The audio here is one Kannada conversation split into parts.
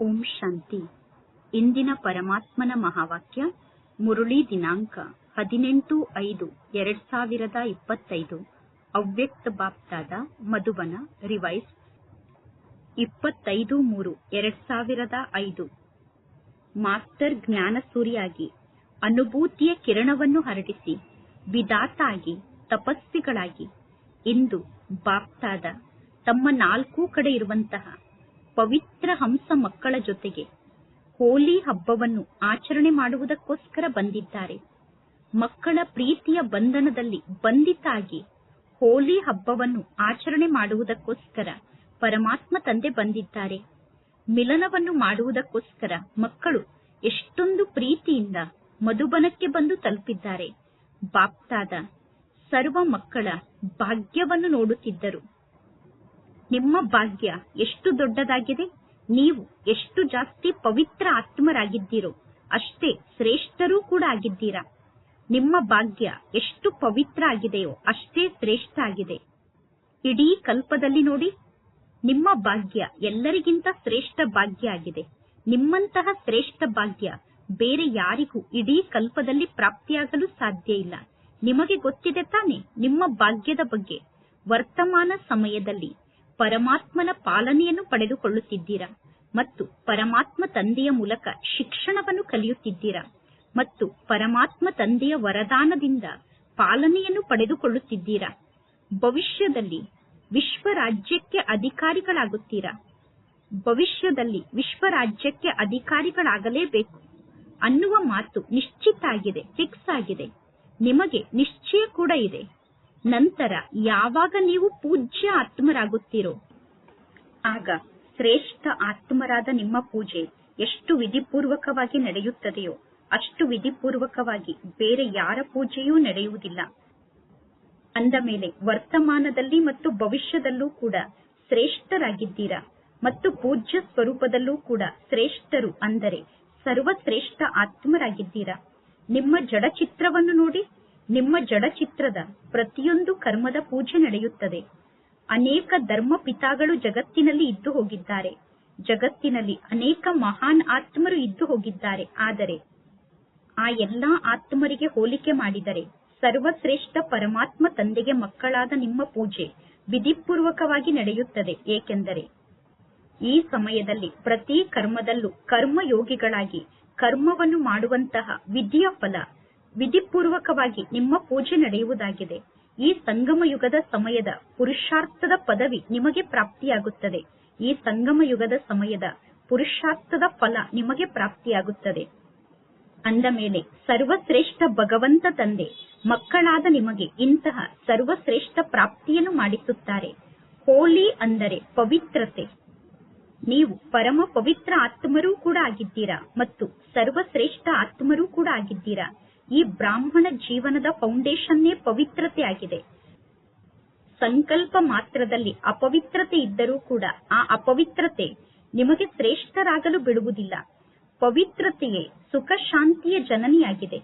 ಓಂ ಶಾಂತಿ. ಇಂದಿನ ಪರಮಾತ್ಮನ ಮಹಾವಾಕ್ಯ, ಮುರುಳಿ ದಿನಾಂಕ ಹದಿನೆಂಟು ಐದು ಎರಡ್ ಸಾವಿರದ ಇಪ್ಪತ್ತೈದು. ಅವ್ಯಕ್ತ ಬಾಪ್ತಾದ ಮಧುಬನ ರಿವೈಸ್ ಇಪ್ಪತ್ತೈದು ಮೂರು ಎರಡ್ ಸಾವಿರದ ಐದು. ಮಾಸ್ಟರ್ ಜ್ಞಾನಸೂರಿಯಾಗಿ ಅನುಭೂತಿಯ ಕಿರಣವನ್ನು ಹರಡಿಸಿ ವಿಧಾತಾಗಿ ತಪಸ್ವಿಗಳಾಗಿ ಇಂದು ಬಾಪ್ತಾದ ತಮ್ಮ ನಾಲ್ಕೂ ಕಡೆ ಇರುವಂತಹ ಪವಿತ್ರ ಹಂಸ ಮಕ್ಕಳ ಜೊತೆಗೆ ಹೋಲಿ ಹಬ್ಬವನ್ನು ಆಚರಣೆ ಮಾಡುವುದಕ್ಕೋಸ್ಕರ ಬಂದಿದ್ದಾರೆ. ಮಕ್ಕಳ ಪ್ರೀತಿಯ ಬಂಧನದಲ್ಲಿ ಬಂಧಿತಾಗಿ ಹೋಲಿ ಹಬ್ಬವನ್ನು ಆಚರಣೆ ಮಾಡುವುದಕ್ಕೋಸ್ಕರ ಪರಮಾತ್ಮ ತಂದೆ ಬಂದಿದ್ದಾರೆ. ಮಿಲನವನ್ನು ಮಾಡುವುದಕ್ಕೋಸ್ಕರ ಮಕ್ಕಳು ಎಷ್ಟೊಂದು ಪ್ರೀತಿಯಿಂದ ಮಧುಬನಕ್ಕೆ ಬಂದು ತಲುಪಿದ್ದಾರೆ. ಬಾಪ್ತಾದ ಸರ್ವ ಮಕ್ಕಳ ಭಾಗ್ಯವನ್ನು ನೋಡುತ್ತಿದ್ದರು. ನಿಮ್ಮ ಭಾಗ್ಯ ಎಷ್ಟು ದೊಡ್ಡದಾಗಿದೆ? ನೀವು ಎಷ್ಟು ಜಾಸ್ತಿ ಪವಿತ್ರ ಆತ್ಮರಾಗಿದ್ದೀರೋ ಅಷ್ಟೇ ಶ್ರೇಷ್ಠರೂ ಕೂಡ ಆಗಿದ್ದೀರಾ? ನಿಮ್ಮ ಭಾಗ್ಯ ಎಷ್ಟು ಪವಿತ್ರ ಆಗಿದೆಯೋ ಅಷ್ಟೇ ಶ್ರೇಷ್ಠ ಆಗಿದೆ. ಇಡೀ ಕಲ್ಪದಲ್ಲಿ ನೋಡಿ, ನಿಮ್ಮ ಭಾಗ್ಯ ಎಲ್ಲರಿಗಿಂತ ಶ್ರೇಷ್ಠ ಭಾಗ್ಯ ಆಗಿದೆ. ನಿಮ್ಮಂತಹ ಶ್ರೇಷ್ಠ ಭಾಗ್ಯ ಬೇರೆ ಯಾರಿಗೂ ಇಡೀ ಕಲ್ಪದಲ್ಲಿ ಪ್ರಾಪ್ತಿಯಾಗಲು ಸಾಧ್ಯ ಇಲ್ಲ. ನಿಮಗೆ ಗೊತ್ತಿದೆ ತಾನೆ ನಿಮ್ಮ ಭಾಗ್ಯದ ಬಗ್ಗೆ. ವರ್ತಮಾನ ಸಮಯದಲ್ಲಿ ಪರಮಾತ್ಮನ ಪಾಲನೆಯನ್ನು ಪಡೆದುಕೊಳ್ಳುತ್ತಿದ್ದೀರಾ? ಮತ್ತು ಪರಮಾತ್ಮ ತಂದೆಯ ಮೂಲಕ ಶಿಕ್ಷಣವನ್ನು ಕಲಿಯುತ್ತಿದ್ದೀರಾ? ಮತ್ತು ಪರಮಾತ್ಮ ತಂದೆಯ ವರದಾನದಿಂದ ಪಾಲನೆಯನ್ನು ಪಡೆದುಕೊಳ್ಳುತ್ತಿದ್ದೀರಾ? ಭವಿಷ್ಯದಲ್ಲಿ ವಿಶ್ವ ರಾಜ್ಯಕ್ಕೆ ಅಧಿಕಾರಿಗಳಾಗುತ್ತೀರಾ? ಭವಿಷ್ಯದಲ್ಲಿ ವಿಶ್ವ ರಾಜ್ಯಕ್ಕೆ ಅಧಿಕಾರಿಗಳಾಗಲೇಬೇಕು ಅನ್ನುವ ಮಾತು ನಿಶ್ಚಿತ ಆಗಿದೆ ಫಿಕ್ಸ್ ಆಗಿದೆ. ನಿಮಗೆ ನಿಶ್ಚಯ ಕೂಡ ಇದೆ. ನಂತರ ಯಾವಾಗ ನೀವು ಪೂಜ್ಯ ಆತ್ಮರಾಗುತ್ತೀರೋ, ಆಗ ಶ್ರೇಷ್ಠ ಆತ್ಮರಾದ ನಿಮ್ಮ ಪೂಜೆ ಎಷ್ಟು ವಿಧಿಪೂರ್ವಕವಾಗಿ ನಡೆಯುತ್ತದೆಯೋ, ಅಷ್ಟು ವಿಧಿಪೂರ್ವಕವಾಗಿ ಬೇರೆ ಯಾರ ಪೂಜೆಯೂ ನಡೆಯುವುದಿಲ್ಲ. ಅಂದ ಮೇಲೆ ವರ್ತಮಾನದಲ್ಲಿ ಮತ್ತು ಭವಿಷ್ಯದಲ್ಲೂ ಕೂಡ ಶ್ರೇಷ್ಠರಾಗಿದ್ದೀರಾ ಮತ್ತು ಪೂಜ್ಯ ಸ್ವರೂಪದಲ್ಲೂ ಕೂಡ ಶ್ರೇಷ್ಠರು ಅಂದರೆ ಸರ್ವಶ್ರೇಷ್ಠ ಆತ್ಮರಾಗಿದ್ದೀರಾ? ನಿಮ್ಮ ಜಡ ಚಿತ್ರವನ್ನು ನೋಡಿ ನಿಮ್ಮ ಜಡಚಿತ್ರದ ಪ್ರತಿಯೊಂದು ಕರ್ಮದ ಪೂಜೆ ನಡೆಯುತ್ತದೆ. ಅನೇಕ ಧರ್ಮ ಪಿತಾಗಳು ಜಗತ್ತಿನಲ್ಲಿ ಇದ್ದು ಹೋಗಿದ್ದಾರೆ. ಜಗತ್ತಿನಲ್ಲಿ ಅನೇಕ ಮಹಾನ್ ಆತ್ಮರು ಇದ್ದು ಹೋಗಿದ್ದಾರೆ. ಆದರೆ ಆ ಎಲ್ಲಾ ಆತ್ಮರಿಗೆ ಹೋಲಿಕೆ ಮಾಡಿದರೆ ಸರ್ವಶ್ರೇಷ್ಠ ಪರಮಾತ್ಮ ತಂದೆಗೆ ಮಕ್ಕಳಾದ ನಿಮ್ಮ ಪೂಜೆ ವಿಧಿಪೂರ್ವಕವಾಗಿ ನಡೆಯುತ್ತದೆ. ಏಕೆಂದರೆ ಈ ಸಮಯದಲ್ಲಿ ಪ್ರತಿ ಕರ್ಮದಲ್ಲೂ ಕರ್ಮಯೋಗಿಗಳಾಗಿ ಕರ್ಮವನ್ನು ಮಾಡುವಂತಹ ವಿಧಿಯ ಫಲ ವಿಧಿಪೂರ್ವಕವಾಗಿ ನಿಮ್ಮ ಪೂಜೆ ನಡೆಯುವುದಾಗಿದೆ. ಈ ಸಂಗಮ ಯುಗದ ಸಮಯದ ಪುರುಷಾರ್ಥದ ಪದವಿ ನಿಮಗೆ ಪ್ರಾಪ್ತಿಯಾಗುತ್ತದೆ. ಈ ಸಂಗಮ ಯುಗದ ಸಮಯದ ಪುರುಷಾರ್ಥದ ಫಲ ನಿಮಗೆ ಪ್ರಾಪ್ತಿಯಾಗುತ್ತದೆ. ಅಂದ ಮೇಲೆ, ಸರ್ವಶ್ರೇಷ್ಠ ಭಗವಂತ ತಂದೆ, ಮಕ್ಕಳಾದ ನಿಮಗೆ ಇಂತಹ ಸರ್ವಶ್ರೇಷ್ಠ ಪ್ರಾಪ್ತಿಯನ್ನು ಮಾಡಿಸುತ್ತಾರೆ. ಹೋಲಿ ಅಂದರೆ ಪವಿತ್ರತೆ. ನೀವು ಪರಮ ಪವಿತ್ರ ಆತ್ಮರೂ ಕೂಡ ಆಗಿದ್ದೀರಾ ಮತ್ತು ಸರ್ವಶ್ರೇಷ್ಠ ಆತ್ಮರೂ ಕೂಡ ಆಗಿದ್ದೀರಾ? ಈ ಬ್ರಾಹ್ಮಣ ಜೀವನದ ಫೌಂಡೇಶನ್ನೇ ಪವಿತ್ರತೆ ಆಗಿದೆ. ಸಂಕಲ್ಪ ಮಾತ್ರದಲ್ಲಿ ಅಪವಿತ್ರತೆ ಇದ್ದರೂ ಕೂಡ ಆ ಅಪವಿತ್ರತೆ ನಿಮಗೆ ಶ್ರೇಷ್ಠರಾಗಲು ಬಿಡುವುದಿಲ್ಲ. ಪವಿತ್ರತೆಯೇ ಸುಖ ಶಾಂತಿಯ ಜನನಿಯಾಗಿದೆ.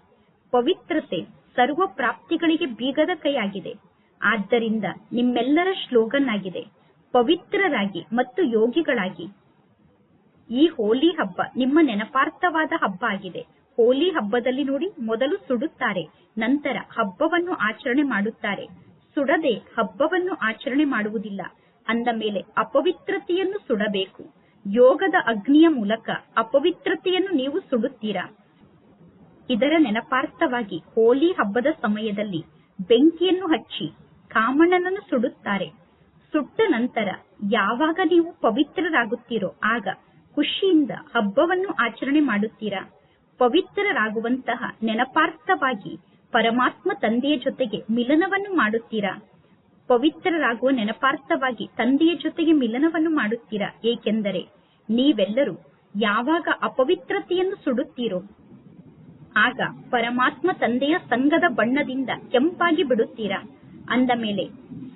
ಪವಿತ್ರತೆ ಸರ್ವ ಪ್ರಾಪ್ತಿಗಳಿಗೆ ಬೀಗದ ಕೈಯಾಗಿದೆ. ಆದ್ದರಿಂದ ನಿಮ್ಮೆಲ್ಲರ ಶ್ಲೋಗನ್ ಆಗಿದೆ ಪವಿತ್ರರಾಗಿ ಮತ್ತು ಯೋಗಿಗಳಾಗಿ. ಈ ಹೋಲಿ ಹಬ್ಬ ನಿಮ್ಮ ನೆನಪಾರ್ಥವಾದ ಹಬ್ಬ ಆಗಿದೆ. ಹೋಲಿ ಹಬ್ಬದಲ್ಲಿ ನೋಡಿ ಮೊದಲು ಸುಡುತ್ತಾರೆ, ನಂತರ ಹಬ್ಬವನ್ನು ಆಚರಣೆ ಮಾಡುತ್ತಾರೆ. ಸುಡದೆ ಹಬ್ಬವನ್ನು ಆಚರಣೆ ಮಾಡುವುದಿಲ್ಲ. ಅಂದ ಮೇಲೆ ಅಪವಿತ್ರತೆಯನ್ನು ಸುಡಬೇಕು. ಯೋಗದ ಅಗ್ನಿಯ ಮೂಲಕ ಅಪವಿತ್ರತೆಯನ್ನು ನೀವು ಸುಡುತ್ತೀರಾ? ಇದರ ನೆನಪಾರ್ಥವಾಗಿ ಹೋಲಿ ಹಬ್ಬದ ಸಮಯದಲ್ಲಿ ಬೆಂಕಿಯನ್ನು ಹಚ್ಚಿ ಕಾಮಣ್ಣನನ್ನು ಸುಡುತ್ತಾರೆ. ಸುಟ್ಟ ನಂತರ ಯಾವಾಗ ನೀವು ಪವಿತ್ರರಾಗುತ್ತೀರೋ ಆಗ ಖುಷಿಯಿಂದ ಹಬ್ಬವನ್ನು ಆಚರಣೆ ಮಾಡುತ್ತೀರಾ? ಪವಿತ್ರರಾಗುವಂತಹ ನೆನಪಾರ್ಥವಾಗಿ ಪರಮಾತ್ಮ ತಂದೆಯ ಜೊತೆಗೆ ಮಿಲನವನ್ನು ಮಾಡುತ್ತೀರಾ? ಪವಿತ್ರರಾಗುವ ನೆನಪಾರ್ಥವಾಗಿ ತಂದೆಯ ಜೊತೆಗೆ ಮಿಲನವನ್ನು ಮಾಡುತ್ತೀರಾ? ಏಕೆಂದರೆ ನೀವೆಲ್ಲರೂ ಯಾವಾಗ ಅಪವಿತ್ರತೆಯನ್ನು ಸುಡುತ್ತೀರೋ, ಆಗ ಪರಮಾತ್ಮ ತಂದೆಯ ಸಂಘದ ಬಣ್ಣದಿಂದ ಕೆಂಪಾಗಿ ಬಿಡುತ್ತೀರಾ? ಅಂದ ಮೇಲೆ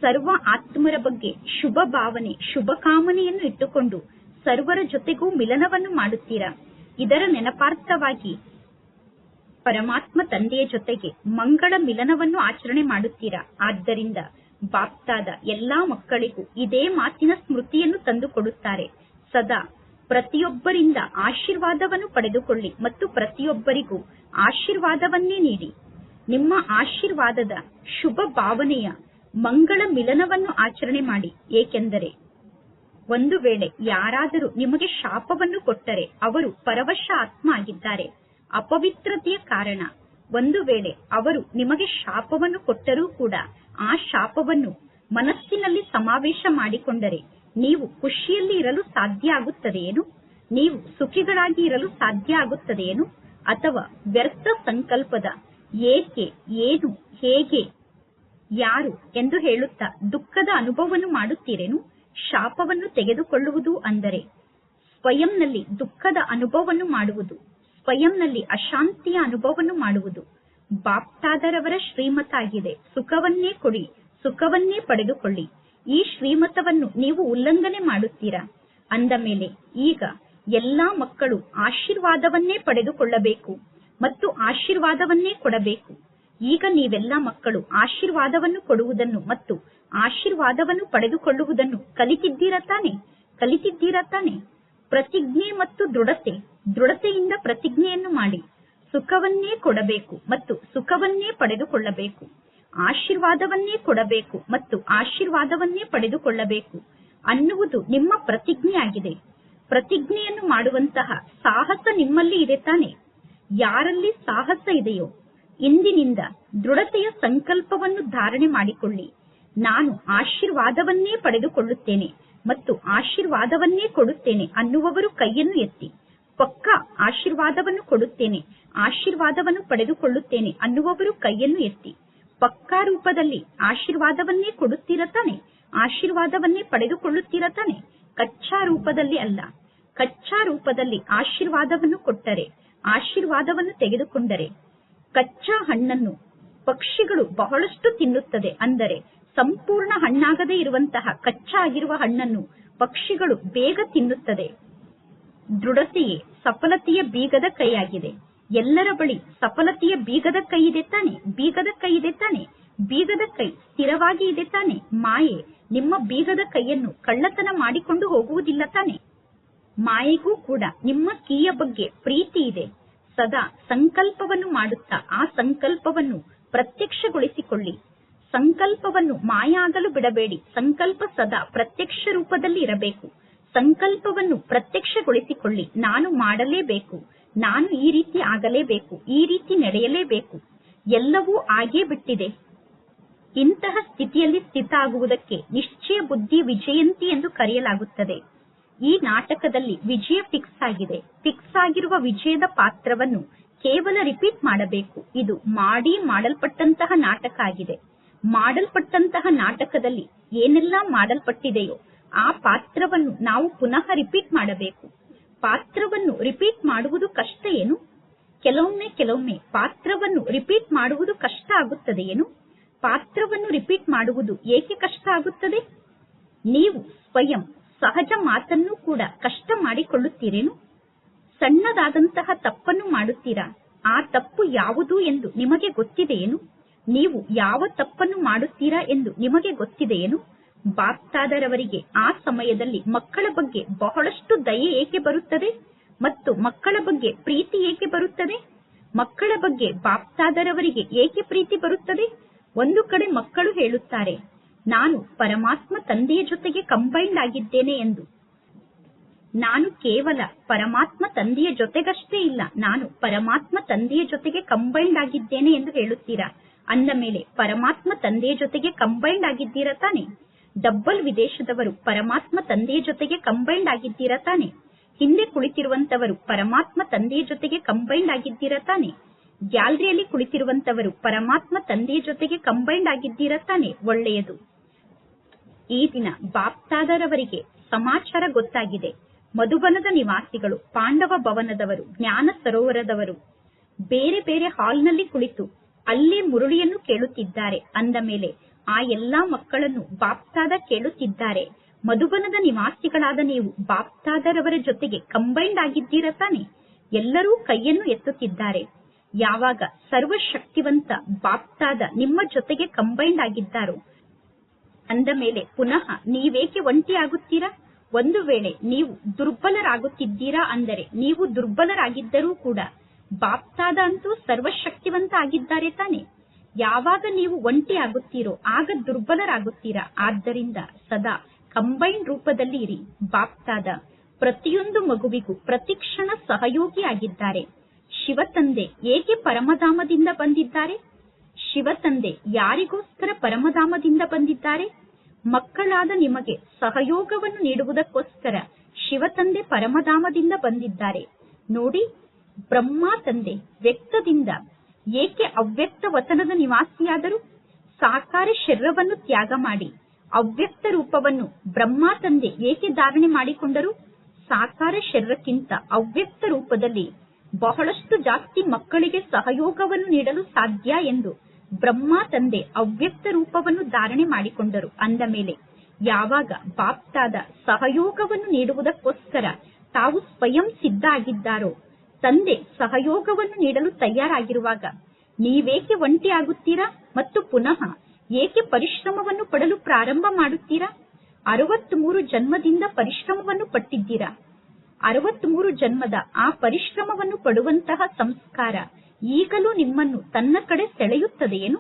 ಸರ್ವ ಆತ್ಮರ ಬಗ್ಗೆ ಶುಭ ಭಾವನೆ, ಶುಭ ಕಾಮನೆಯನ್ನು ಇಟ್ಟುಕೊಂಡು ಸರ್ವರ ಜೊತೆಗೂ ಮಿಲನವನ್ನು ಮಾಡುತ್ತೀರಾ? ಇದರ ನೆನಪಾರ್ಥವಾಗಿ ಪರಮಾತ್ಮ ತಂದೆಯ ಜೊತೆಗೆ ಮಂಗಳ ಮಿಲನವನ್ನು ಆಚರಣೆ ಮಾಡುತ್ತೀರಾ? ಆದ್ದರಿಂದ ಬಾಪ್ತಾದ ಎಲ್ಲಾ ಮಕ್ಕಳಿಗೂ ಇದೇ ಮಾತಿನ ಸ್ಮೃತಿಯನ್ನು ತಂದುಕೊಡುತ್ತಾರೆ. ಸದಾ ಪ್ರತಿಯೊಬ್ಬರಿಂದ ಆಶೀರ್ವಾದವನ್ನು ಪಡೆದುಕೊಳ್ಳಿ ಮತ್ತು ಪ್ರತಿಯೊಬ್ಬರಿಗೂ ಆಶೀರ್ವಾದವನ್ನೇ ನೀಡಿ. ನಿಮ್ಮ ಆಶೀರ್ವಾದದ ಶುಭ ಭಾವನೆಯ ಮಂಗಳ ಮಿಲನವನ್ನು ಆಚರಣೆ ಮಾಡಿ. ಏಕೆಂದರೆ ಒಂದು ವೇಳೆ ಯಾರಾದರೂ ನಿಮಗೆ ಶಾಪವನ್ನು ಕೊಟ್ಟರೆ ಅವರು ಪರವಶ ಆತ್ಮ ಆಗಿದ್ದಾರೆ ಅಪವಿತ್ರತೆಯ ಕಾರಣ. ಒಂದು ವೇಳೆ ಅವರು ನಿಮಗೆ ಶಾಪವನ್ನು ಕೊಟ್ಟರೂ ಕೂಡ ಆ ಶಾಪವನ್ನು ಮನಸ್ಸಿನಲ್ಲಿ ಸಮಾವೇಶ ಮಾಡಿಕೊಂಡರೆ ನೀವು ಖುಷಿಯಲ್ಲಿ ಇರಲು ಸಾಧ್ಯ ಆಗುತ್ತದೆಯೇನು? ನೀವು ಸುಖಿಗಳಾಗಿ ಇರಲು ಸಾಧ್ಯ ಆಗುತ್ತದೆಯೇನು? ಅಥವಾ ವ್ಯರ್ಥ ಸಂಕಲ್ಪದ ಏಕೆ, ಏನು, ಹೇಗೆ, ಯಾರು ಎಂದು ಹೇಳುತ್ತಾ ದುಃಖದ ಅನುಭವವನ್ನು ಮಾಡುತ್ತೀರೇನು? ಶಾಪವನ್ನು ತೆಗೆದುಕೊಳ್ಳುವುದು ಅಂದರೆ ಸ್ವಯಂನಲ್ಲಿ ದುಃಖದ ಅನುಭವವನ್ನು ಮಾಡುವುದು, ಸ್ವಯಂನಲ್ಲಿ ಅಶಾಂತಿಯ ಅನುಭವವನ್ನು ಮಾಡುವುದು. ಬಾಪ್ತಾದರವರ ಶ್ರೀಮತ ಆಗಿದೆ ಸುಖವನ್ನೇ ಕೊಡಿ, ಸುಖವನ್ನೇ ಪಡೆದುಕೊಳ್ಳಿ. ಈ ಶ್ರೀಮತವನ್ನು ನೀವು ಉಲ್ಲಂಘನೆ ಮಾಡುತ್ತೀರಾ? ಅಂದ ಮೇಲೆ, ಈಗ ಎಲ್ಲಾ ಮಕ್ಕಳು ಆಶೀರ್ವಾದವನ್ನೇ ಪಡೆದುಕೊಳ್ಳಬೇಕು ಮತ್ತು ಆಶೀರ್ವಾದವನ್ನೇ ಕೊಡಬೇಕು. ಈಗ ನೀವೆಲ್ಲಾ ಮಕ್ಕಳು ಆಶೀರ್ವಾದವನ್ನು ಕೊಡುವುದನ್ನು ಮತ್ತು ಆಶೀರ್ವಾದವನ್ನು ಪಡೆದುಕೊಳ್ಳುವುದನ್ನು ಕಲಿತಿದ್ದೀರಾ ತಾನೆ? ಕಲಿತಿದ್ದೀರಾ ತಾನೆ? ಪ್ರತಿಜ್ಞೆ ಮತ್ತು ದೃಢತೆ, ದೃಢತೆಯಿಂದ ಪ್ರತಿಜ್ಞೆಯನ್ನು ಮಾಡಿ, ಸುಖವನ್ನೇ ಕೊಡಬೇಕು ಮತ್ತು ಸುಖವನ್ನೇ ಪಡೆದುಕೊಳ್ಳಬೇಕು. ಆಶೀರ್ವಾದವನ್ನೇ ಕೊಡಬೇಕು ಮತ್ತು ಆಶೀರ್ವಾದವನ್ನೇ ಪಡೆದುಕೊಳ್ಳಬೇಕು ಅನ್ನುವುದು ನಿಮ್ಮ ಪ್ರತಿಜ್ಞೆಯಾಗಿದೆ. ಪ್ರತಿಜ್ಞೆಯನ್ನು ಮಾಡುವಂತಹ ಸಾಹಸ ನಿಮ್ಮಲ್ಲಿ ಇದೆ ತಾನೆ? ಯಾರಲ್ಲಿ ಸಾಹಸ ಇದೆಯೋ, ಇಂದಿನಿಂದ ದೃಢತೆಯ ಸಂಕಲ್ಪವನ್ನು ಧಾರಣೆ ಮಾಡಿಕೊಳ್ಳಿ. ನಾನು ಆಶೀರ್ವಾದವನ್ನೇ ಪಡೆದುಕೊಳ್ಳುತ್ತೇನೆ ಮತ್ತು ಆಶೀರ್ವಾದವನ್ನೇ ಕೊಡುತ್ತೇನೆ ಅನ್ನುವವರು ಕೈಯನ್ನು ಎತ್ತಿ. ಪಕ್ಕ ಆಶೀರ್ವಾದವನ್ನು ಕೊಡುತ್ತೇನೆ, ಆಶೀರ್ವಾದವನ್ನು ಪಡೆದುಕೊಳ್ಳುತ್ತೇನೆ ಅನ್ನುವವರು ಕೈಯನ್ನು ಎತ್ತಿ. ಪಕ್ಕಾ ರೂಪದಲ್ಲಿ ಆಶೀರ್ವಾದವನ್ನೇ ಕೊಡುತ್ತೀರ ತಾನೆ? ಆಶೀರ್ವಾದವನ್ನೇ ಪಡೆದುಕೊಳ್ಳುತ್ತೀರ ತಾನೆ? ಕಚ್ಚಾ ರೂಪದಲ್ಲಿ ಅಲ್ಲ. ಕಚ್ಚಾ ರೂಪದಲ್ಲಿ ಆಶೀರ್ವಾದವನ್ನು ಕೊಟ್ಟರೆ, ಆಶೀರ್ವಾದವನ್ನು ತೆಗೆದುಕೊಂಡರೆ ಕಚ್ಚಾ ಹಣ್ಣನ್ನು ಪಕ್ಷಿಗಳು ಬಹಳಷ್ಟು ತಿನ್ನುತ್ತದೆ ಅಂದರೆ ಸಂಪೂರ್ಣ ಹಣ್ಣಾಗದೇ ಇರುವಂತಹ ಕಚ್ಚಾ ಆಗಿರುವ ಹಣ್ಣನ್ನು ಪಕ್ಷಿಗಳು ಬೇಗ ತಿನ್ನುತ್ತದೆ. ದೃಢತೆಯೇ ಸಫಲತೆಯ ಬೀಗದ ಕೈಯಾಗಿದೆ. ಎಲ್ಲರ ಬಳಿ ಸಫಲತೆಯ ಬೀಗದ ಕೈ ಇದೆ ತಾನೆ, ಬೀಗದ ಕೈ ಇದೆ ತಾನೆ, ಬೀಗದ ಕೈ ಸ್ಥಿರವಾಗಿ ಇದೆ ತಾನೆ. ಮಾಯೆ ನಿಮ್ಮ ಬೀಗದ ಕೈಯನ್ನು ಕಳ್ಳತನ ಮಾಡಿಕೊಂಡು ಹೋಗುವುದಿಲ್ಲ ತಾನೆ. ಮಾಯೆಗೂ ಕೂಡ ನಿಮ್ಮ ಕೀಯ ಬಗ್ಗೆ ಪ್ರೀತಿ ಇದೆ. ಸದಾ ಸಂಕಲ್ಪವನ್ನು ಮಾಡುತ್ತಾ ಆ ಸಂಕಲ್ಪವನ್ನು ಪ್ರತ್ಯಕ್ಷಗೊಳಿಸಿಕೊಳ್ಳಿ. ಸಂಕಲ್ಪವನ್ನು ಮಾಯಾಗಲು ಬಿಡಬೇಡಿ. ಸಂಕಲ್ಪ ಸದಾ ಪ್ರತ್ಯಕ್ಷ ರೂಪದಲ್ಲಿ ಇರಬೇಕು. ಸಂಕಲ್ಪವನ್ನು ಪ್ರತ್ಯಕ್ಷಗೊಳಿಸಿಕೊಳ್ಳಿ. ನಾನು ಮಾಡಲೇಬೇಕು. ನಾನು ಈ ರೀತಿ ಆಗಲೇಬೇಕು. ಈ ರೀತಿ ನಡೆಯಲೇಬೇಕು. ಎಲ್ಲವೂ ಆಗೇ ಬಿಟ್ಟಿದೆ. ಇಂತಹ ಸ್ಥಿತಿಯಲ್ಲಿ ಸ್ಥಿತ ಆಗುವುದಕ್ಕೆ ನಿಶ್ಚಯ ಬುದ್ಧಿ ವಿಜಯಂತಿ ಎಂದು ಕರೆಯಲಾಗುತ್ತದೆ. ಈ ನಾಟಕದಲ್ಲಿ ವಿಜಯ ಫಿಕ್ಸ್ ಆಗಿದೆ. ಫಿಕ್ಸ್ ಆಗಿರುವ ವಿಜಯದ ಪಾತ್ರವನ್ನು ಕೇವಲ ರಿಪೀಟ್ ಮಾಡಬೇಕು. ಇದು ಮಾಡಿ ಮಾಡಲ್ಪಟ್ಟಂತಹ ನಾಟಕ ಆಗಿದೆ. ಮಾಡಲ್ಪಟ್ಟಂತಹ ನಾಟಕದಲ್ಲಿ ಏನೆಲ್ಲ ಮಾಡಲ್ಪಟ್ಟಿದೆಯೋ ಆ ಪಾತ್ರವನ್ನು ನಾವು ಪುನಃ ರಿಪೀಟ್ ಮಾಡಬೇಕು. ಪಾತ್ರವನ್ನು ರಿಪೀಟ್ ಮಾಡುವುದು ಕಷ್ಟ ಏನು? ಕೆಲವೊಮ್ಮೆ ಕೆಲವೊಮ್ಮೆ ಪಾತ್ರವನ್ನು ರಿಪೀಟ್ ಮಾಡುವುದು ಕಷ್ಟ ಆಗುತ್ತದೆ ಏನು? ಪಾತ್ರವನ್ನು ರಿಪೀಟ್ ಮಾಡುವುದು ಏಕೆ ಕಷ್ಟ ಆಗುತ್ತದೆ? ನೀವು ಸ್ವಯಂ ಸಹಜ ಮಾತನ್ನು ಕೂಡ ಕಷ್ಟ ಮಾಡಿಕೊಳ್ಳುತ್ತೀರೇನು? ಸಣ್ಣದಾದಂತಹ ತಪ್ಪನ್ನು ಮಾಡುತ್ತೀರಾ? ಆ ತಪ್ಪು ಯಾವುದು ಎಂದು ನಿಮಗೆ ಗೊತ್ತಿದೆಯೇನು? ನೀವು ಯಾವ ತಪ್ಪನ್ನು ಮಾಡುತ್ತೀರಾ ಎಂದು ನಿಮಗೆ ಗೊತ್ತಿದೆಯೇನು? ಬಾಪ್ತಾದರವರಿಗೆ ಆ ಸಮಯದಲ್ಲಿ ಮಕ್ಕಳ ಬಗ್ಗೆ ಬಹಳಷ್ಟು ದಯೆ ಏಕೆ ಬರುತ್ತದೆ? ಮತ್ತು ಮಕ್ಕಳ ಬಗ್ಗೆ ಪ್ರೀತಿ ಏಕೆ ಬರುತ್ತದೆ? ಮಕ್ಕಳ ಬಗ್ಗೆ ಬಾಪ್ತಾದರವರಿಗೆ ಏಕೆ ಪ್ರೀತಿ ಬರುತ್ತದೆ? ಒಂದು ಕಡೆ ಮಕ್ಕಳು ಹೇಳುತ್ತಾರೆ, ನಾನು ಪರಮಾತ್ಮ ತಂದೆಯ ಜೊತೆಗೆ ಕಂಬೈಂಡ್ ಆಗಿದ್ದೇನೆ ಎಂದು. ನಾನು ಕೇವಲ ಪರಮಾತ್ಮ ತಂದೆಯ ಜೊತೆಗಷ್ಟೇ ಇಲ್ಲ, ನಾನು ಪರಮಾತ್ಮ ತಂದೆಯ ಜೊತೆಗೆ ಕಂಬೈಂಡ್ ಆಗಿದ್ದೇನೆ ಎಂದು ಹೇಳುತ್ತೀರಾ? ಅಂದ ಮೇಲೆ ಪರಮಾತ್ಮ ತಂದೆಯ ಜೊತೆಗೆ ಕಂಬೈಂಡ್ ಆಗಿದ್ದೀರಾ ತಾನೆ? ಡಬ್ಬಲ್ ವಿದೇಶದವರು ಪರಮಾತ್ಮ ತಂದೆಯ ಜೊತೆಗೆ ಕಂಬೈಂಡ್ ಆಗಿದ್ದೀರಾ ತಾನೆ? ಹಿಂದೆ ಕುಳಿತಿರುವಂತವರು ಪರಮಾತ್ಮ ತಂದೆಯ ಜೊತೆಗೆ ಕಂಬೈಂಡ್ ಆಗಿದ್ದೀರಾ ತಾನೆ? ಗ್ಯಾಲರಿಯಲ್ಲಿ ಕುಳಿತಿರುವಂತವರು ಪರಮಾತ್ಮ ತಂದೆಯ ಜೊತೆಗೆ ಕಂಬೈಂಡ್ ಆಗಿದ್ದೀರಾ ತಾನೆ? ಒಳ್ಳೆಯದು. ಈ ದಿನ ಬಾಪ್ತಾದರವರಿಗೆ ಸಮಾಚಾರ ಗೊತ್ತಾಗಿದೆ. ಮಧುಬನದ ನಿವಾಸಿಗಳು, ಪಾಂಡವ ಭವನದವರು, ಜ್ಞಾನ ಸರೋವರದವರು ಬೇರೆ ಬೇರೆ ಹಾಲ್ನಲ್ಲಿ ಕುಳಿತು ಅಲ್ಲೇ ಮುರುಳಿಯನ್ನು ಕೇಳುತ್ತಿದ್ದಾರೆ. ಅಂದ ಮೇಲೆ ಆ ಎಲ್ಲಾ ಮಕ್ಕಳನ್ನು ಬಾಪ್ತಾದ ಕೇಳುತ್ತಿದ್ದಾರೆ. ಮಧುಬನದ ನಿವಾಸಿಗಳಾದ ನೀವು ಬಾಪ್ತಾದರವರ ಜೊತೆಗೆ ಕಂಬೈಂಡ್ ಆಗಿದ್ದೀರಾ ತಾನೆ? ಎಲ್ಲರೂ ಕೈಯನ್ನು ಎತ್ತುತ್ತಿದ್ದಾರೆ. ಯಾವಾಗ ಸರ್ವಶಕ್ತಿವಂತ ಬಾಪ್ತಾದ ನಿಮ್ಮ ಜೊತೆಗೆ ಕಂಬೈಂಡ್ ಆಗಿದ್ದಾರೋ? ಅಂದ ಮೇಲೆ ಪುನಃ ನೀವೇಕೆ ಒಂಟಿಯಾಗುತ್ತೀರಾ? ಒಂದು ವೇಳೆ ನೀವು ದುರ್ಬಲರಾಗುತ್ತಿದ್ದೀರಾ ಅಂದರೆ ನೀವು ದುರ್ಬಲರಾಗಿದ್ದರೂ ಕೂಡ ಬಾಪ್ತಾದ ಅಂತೂ ಸರ್ವಶಕ್ತಿವಂತ ಆಗಿದ್ದಾರೆ ತಾನೆ. ಯಾವಾಗ ನೀವು ಒಂಟಿ ಆಗುತ್ತೀರೋ ಆಗ ದುರ್ಬಲರಾಗುತ್ತೀರಾ. ಆದ್ದರಿಂದ ಸದಾ ಕಂಬೈನ್ ರೂಪದಲ್ಲಿ ಇರಿ. ಬಾಪ್ತಾದ ಪ್ರತಿಯೊಂದು ಮಗುವಿಗೂ ಪ್ರತಿಕ್ಷಣ ಸಹಯೋಗಿಯಾಗಿದ್ದಾರೆ. ಶಿವತಂದೆ ಏಕೆ ಪರಮಧಾಮದಿಂದ ಬಂದಿದ್ದಾರೆ? ಶಿವತಂದೆ ಯಾರಿಗೋಸ್ಕರ ಪರಮಧಾಮದಿಂದ ಬಂದಿದ್ದಾರೆ? ಮಕ್ಕಳಾದ ನಿಮಗೆ ಸಹಯೋಗವನ್ನು ನೀಡುವುದಕ್ಕೋಸ್ಕರ ಶಿವತಂದೆ ಪರಮಧಾಮದಿಂದ ಬಂದಿದ್ದಾರೆ. ನೋಡಿ ಬ್ರಹ್ಮ ತಂದೆ ವ್ಯಕ್ತದಿಂದ ಏಕೆ ಅವ್ಯಕ್ತ ವತನದ ನಿವಾಸಿಯಾದರು? ಸಾಕಾರ ಶರೀರವನ್ನು ತ್ಯಾಗ ಮಾಡಿ ಅವ್ಯಕ್ತ ರೂಪವನ್ನು ಬ್ರಹ್ಮ ತಂದೆ ಏಕೆ ಧಾರಣೆ ಮಾಡಿಕೊಂಡರು? ಸಾಕಾರ ಶರೀರಕ್ಕಿಂತ ಅವ್ಯಕ್ತ ರೂಪದಲ್ಲಿ ಬಹಳಷ್ಟು ಜಾಸ್ತಿ ಮಕ್ಕಳಿಗೆ ಸಹಯೋಗವನ್ನು ನೀಡಲು ಸಾಧ್ಯ ಎಂದು ಬ್ರಹ್ಮ ತಂದೆ ಅವ್ಯಕ್ತ ರೂಪವನ್ನು ಧಾರಣೆ ಮಾಡಿಕೊಂಡರು. ಅಂದ ಮೇಲೆ, ಯಾವಾಗ ಬಾಪ್ತಾದ ಸಹಯೋಗವನ್ನು ನೀಡುವುದಕ್ಕೋಸ್ಕರ ತಾವು ಸ್ವಯಂ ಸಿದ್ಧ ಆಗಿದ್ದಾರೋ ತಂದೆ ಸಹಯೋಗವನ್ನು ನೀಡಲು ತಯಾರಾಗಿರುವಾಗ ನೀವೇಕೆ ಒಂಟಿಯಾಗುತ್ತೀರಾ ಮತ್ತು ಪುನಃ ಏಕೆ ಪರಿಶ್ರಮವನ್ನು ಪಡಲು ಪ್ರಾರಂಭ ಮಾಡುತ್ತೀರಾ? ಅರವತ್ಮೂರು ಜನ್ಮದಿಂದ ಪರಿಶ್ರಮವನ್ನು ಪಟ್ಟಿದ್ದೀರಾ? ಅರವತ್ಮೂರು ಜನ್ಮದ ಆ ಪರಿಶ್ರಮವನ್ನು ಪಡುವಂತಹ ಸಂಸ್ಕಾರ ಈಗಲೂ ನಿಮ್ಮನ್ನು ತನ್ನ ಕಡೆ ಸೆಳೆಯುತ್ತದೆಯೇನು?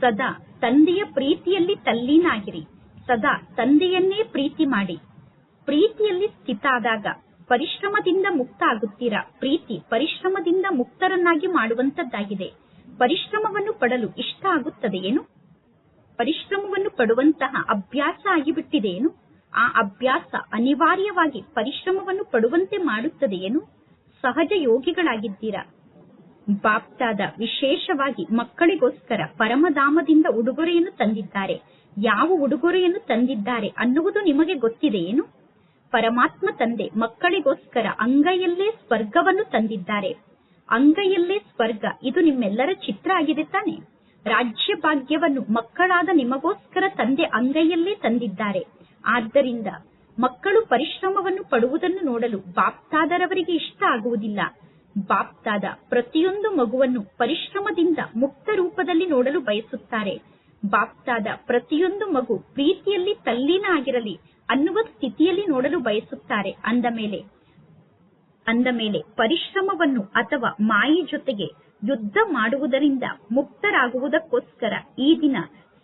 ಸದಾ ತಂದೆಯ ಪ್ರೀತಿಯಲ್ಲಿ ತಲ್ಲೀನಾಗಿರಿ. ಸದಾ ತಂದೆಯನ್ನೇ ಪ್ರೀತಿ ಮಾಡಿ. ಪ್ರೀತಿಯಲ್ಲಿ ಸ್ಥಿತ ಆದಾಗ ಪರಿಶ್ರಮದಿಂದ ಮುಕ್ತ ಆಗುತ್ತೀರಾ ಪ್ರೀತಿ ಪರಿಶ್ರಮದಿಂದ ಮುಕ್ತರನ್ನಾಗಿ ಮಾಡುವಂತದ್ದಾಗಿದೆ ಪರಿಶ್ರಮವನ್ನು ಪಡಲು ಇಷ್ಟ ಆಗುತ್ತದೆಯೇನು ಪರಿಶ್ರಮವನ್ನು ಪಡುವಂತಹ ಅಭ್ಯಾಸ ಆಗಿಬಿಟ್ಟಿದೆಯೇನು ಆ ಅಭ್ಯಾಸ ಅನಿವಾರ್ಯವಾಗಿ ಪರಿಶ್ರಮವನ್ನು ಪಡುವಂತೆ ಮಾಡುತ್ತದೆಯೇನು ಸಹಜ ಯೋಗಿಗಳಾಗಿದ್ದೀರಾ? ಬಾಪ್ತಾದ ವಿಶೇಷವಾಗಿ ಮಕ್ಕಳಿಗೋಸ್ಕರ ಪರಮಧಾಮದಿಂದ ಉಡುಗೊರೆಯನ್ನು ತಂದಿದ್ದಾರೆ. ಯಾವ ಉಡುಗೊರೆಯನ್ನು ತಂದಿದ್ದಾರೆ ಅನ್ನುವುದು ನಿಮಗೆ ಗೊತ್ತಿದೆಯೇನು ಪರಮಾತ್ಮ ತಂದೆ ಮಕ್ಕಳಿಗೋಸ್ಕರ ಅಂಗೈಯಲ್ಲೇ ಸ್ವರ್ಗವನ್ನು ತಂದಿದ್ದಾರೆ. ಅಂಗೈಯಲ್ಲೇ ಸ್ವರ್ಗ, ಇದು ನಿಮ್ಮೆಲ್ಲರ ಚಿತ್ರ ಆಗಿದೆ ತಾನೆ. ರಾಜ್ಯ ಭಾಗ್ಯವನ್ನು ಮಕ್ಕಳಾದ ನಿಮಗೋಸ್ಕರ ತಂದೆ ಅಂಗೈಯಲ್ಲೇ ತಂದಿದ್ದಾರೆ. ಆದ್ದರಿಂದ ಮಕ್ಕಳು ಪರಿಶ್ರಮವನ್ನು ಪಡುವುದನ್ನು ನೋಡಲು ಬಾಪ್ತಾದರವರಿಗೆ ಇಷ್ಟ ಆಗುವುದಿಲ್ಲ. ಬಾಪ್ತಾದ ಪ್ರತಿಯೊಂದು ಮಗುವನ್ನು ಪರಿಶ್ರಮದಿಂದ ಮುಕ್ತ ರೂಪದಲ್ಲಿ ನೋಡಲು ಬಯಸುತ್ತಾರೆ. ಬಾಪ್ತಾದ ಪ್ರತಿಯೊಂದು ಮಗು ಪ್ರೀತಿಯಲ್ಲಿ ತಲ್ಲೀನ ಆಗಿರಲಿ ಅನ್ನುವ ಸ್ಥಿತಿಯಲ್ಲಿ ನೋಡಲು ಬಯಸುತ್ತಾರೆ. ಅಂದ ಮೇಲೆ ಅಂದ ಮೇಲೆ ಪರಿಶ್ರಮವನ್ನು ಅಥವಾ ಮಾಯಿ ಜೊತೆಗೆ ಯುದ್ಧ ಮಾಡುವುದರಿಂದ ಮುಕ್ತರಾಗುವುದಕ್ಕೋಸ್ಕರ ಈ ದಿನ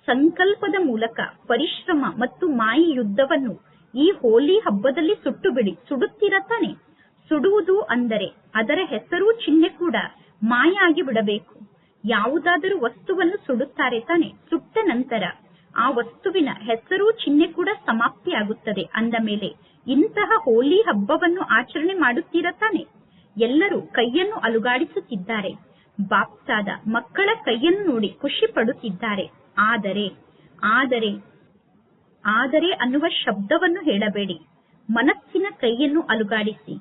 ಸಂಕಲ್ಪದ ಮೂಲಕ ಪರಿಶ್ರಮ ಮತ್ತು ಮಾಯಿ ಯುದ್ಧವನ್ನು ಈ ಹೋಲಿ ಹಬ್ಬದಲ್ಲಿ ಸುಟ್ಟು ಬಿಡಿ ಸುಡುತ್ತೀರ ತಾನೆ? ಸುಡುವುದು ಅಂದರೆ ಅದರ ಹೆಸರು ಚಿಹ್ನೆ ಕೂಡ ಮಾಯಾಗಿ ಬಿಡಬೇಕು ಯಾವುದಾದರೂ ವಸ್ತುವನ್ನು ಸುಡುತ್ತಾರೆ ತಾನೆ. ಸುಟ್ಟ ನಂತರ ಆ ವಸ್ತುವಿನ ಹೆಸರು ಚಿಹ್ನೆ ಕೂಡ ಸಮಾಪ್ತಿಯಾಗುತ್ತದೆ. ಅಂದ ಮೇಲೆ, ಇಂತಹ ಹೋಲಿ ಹಬ್ಬವನ್ನು ಆಚರಣೆ ಮಾಡುತ್ತೀರ ತಾನೆ? ಎಲ್ಲರೂ ಕೈಯನ್ನು ಅಲುಗಾಡಿಸುತ್ತಿದ್ದಾರೆ. ಬಾಪ್ತಾದ ಮಕ್ಕಳ ಕೈಯನ್ನು ನೋಡಿ ಖುಷಿ ಪಡುತ್ತಿದ್ದಾರೆ. ಆದರೆ ಆದರೆ ಆದರೆ ಅನ್ನುವ ಶಬ್ದವನ್ನು ಹೇಳಬೇಡಿ. ಮನಸ್ಸಿನ ಕೈಯನ್ನು ಅಲುಗಾಡಿಸಿ.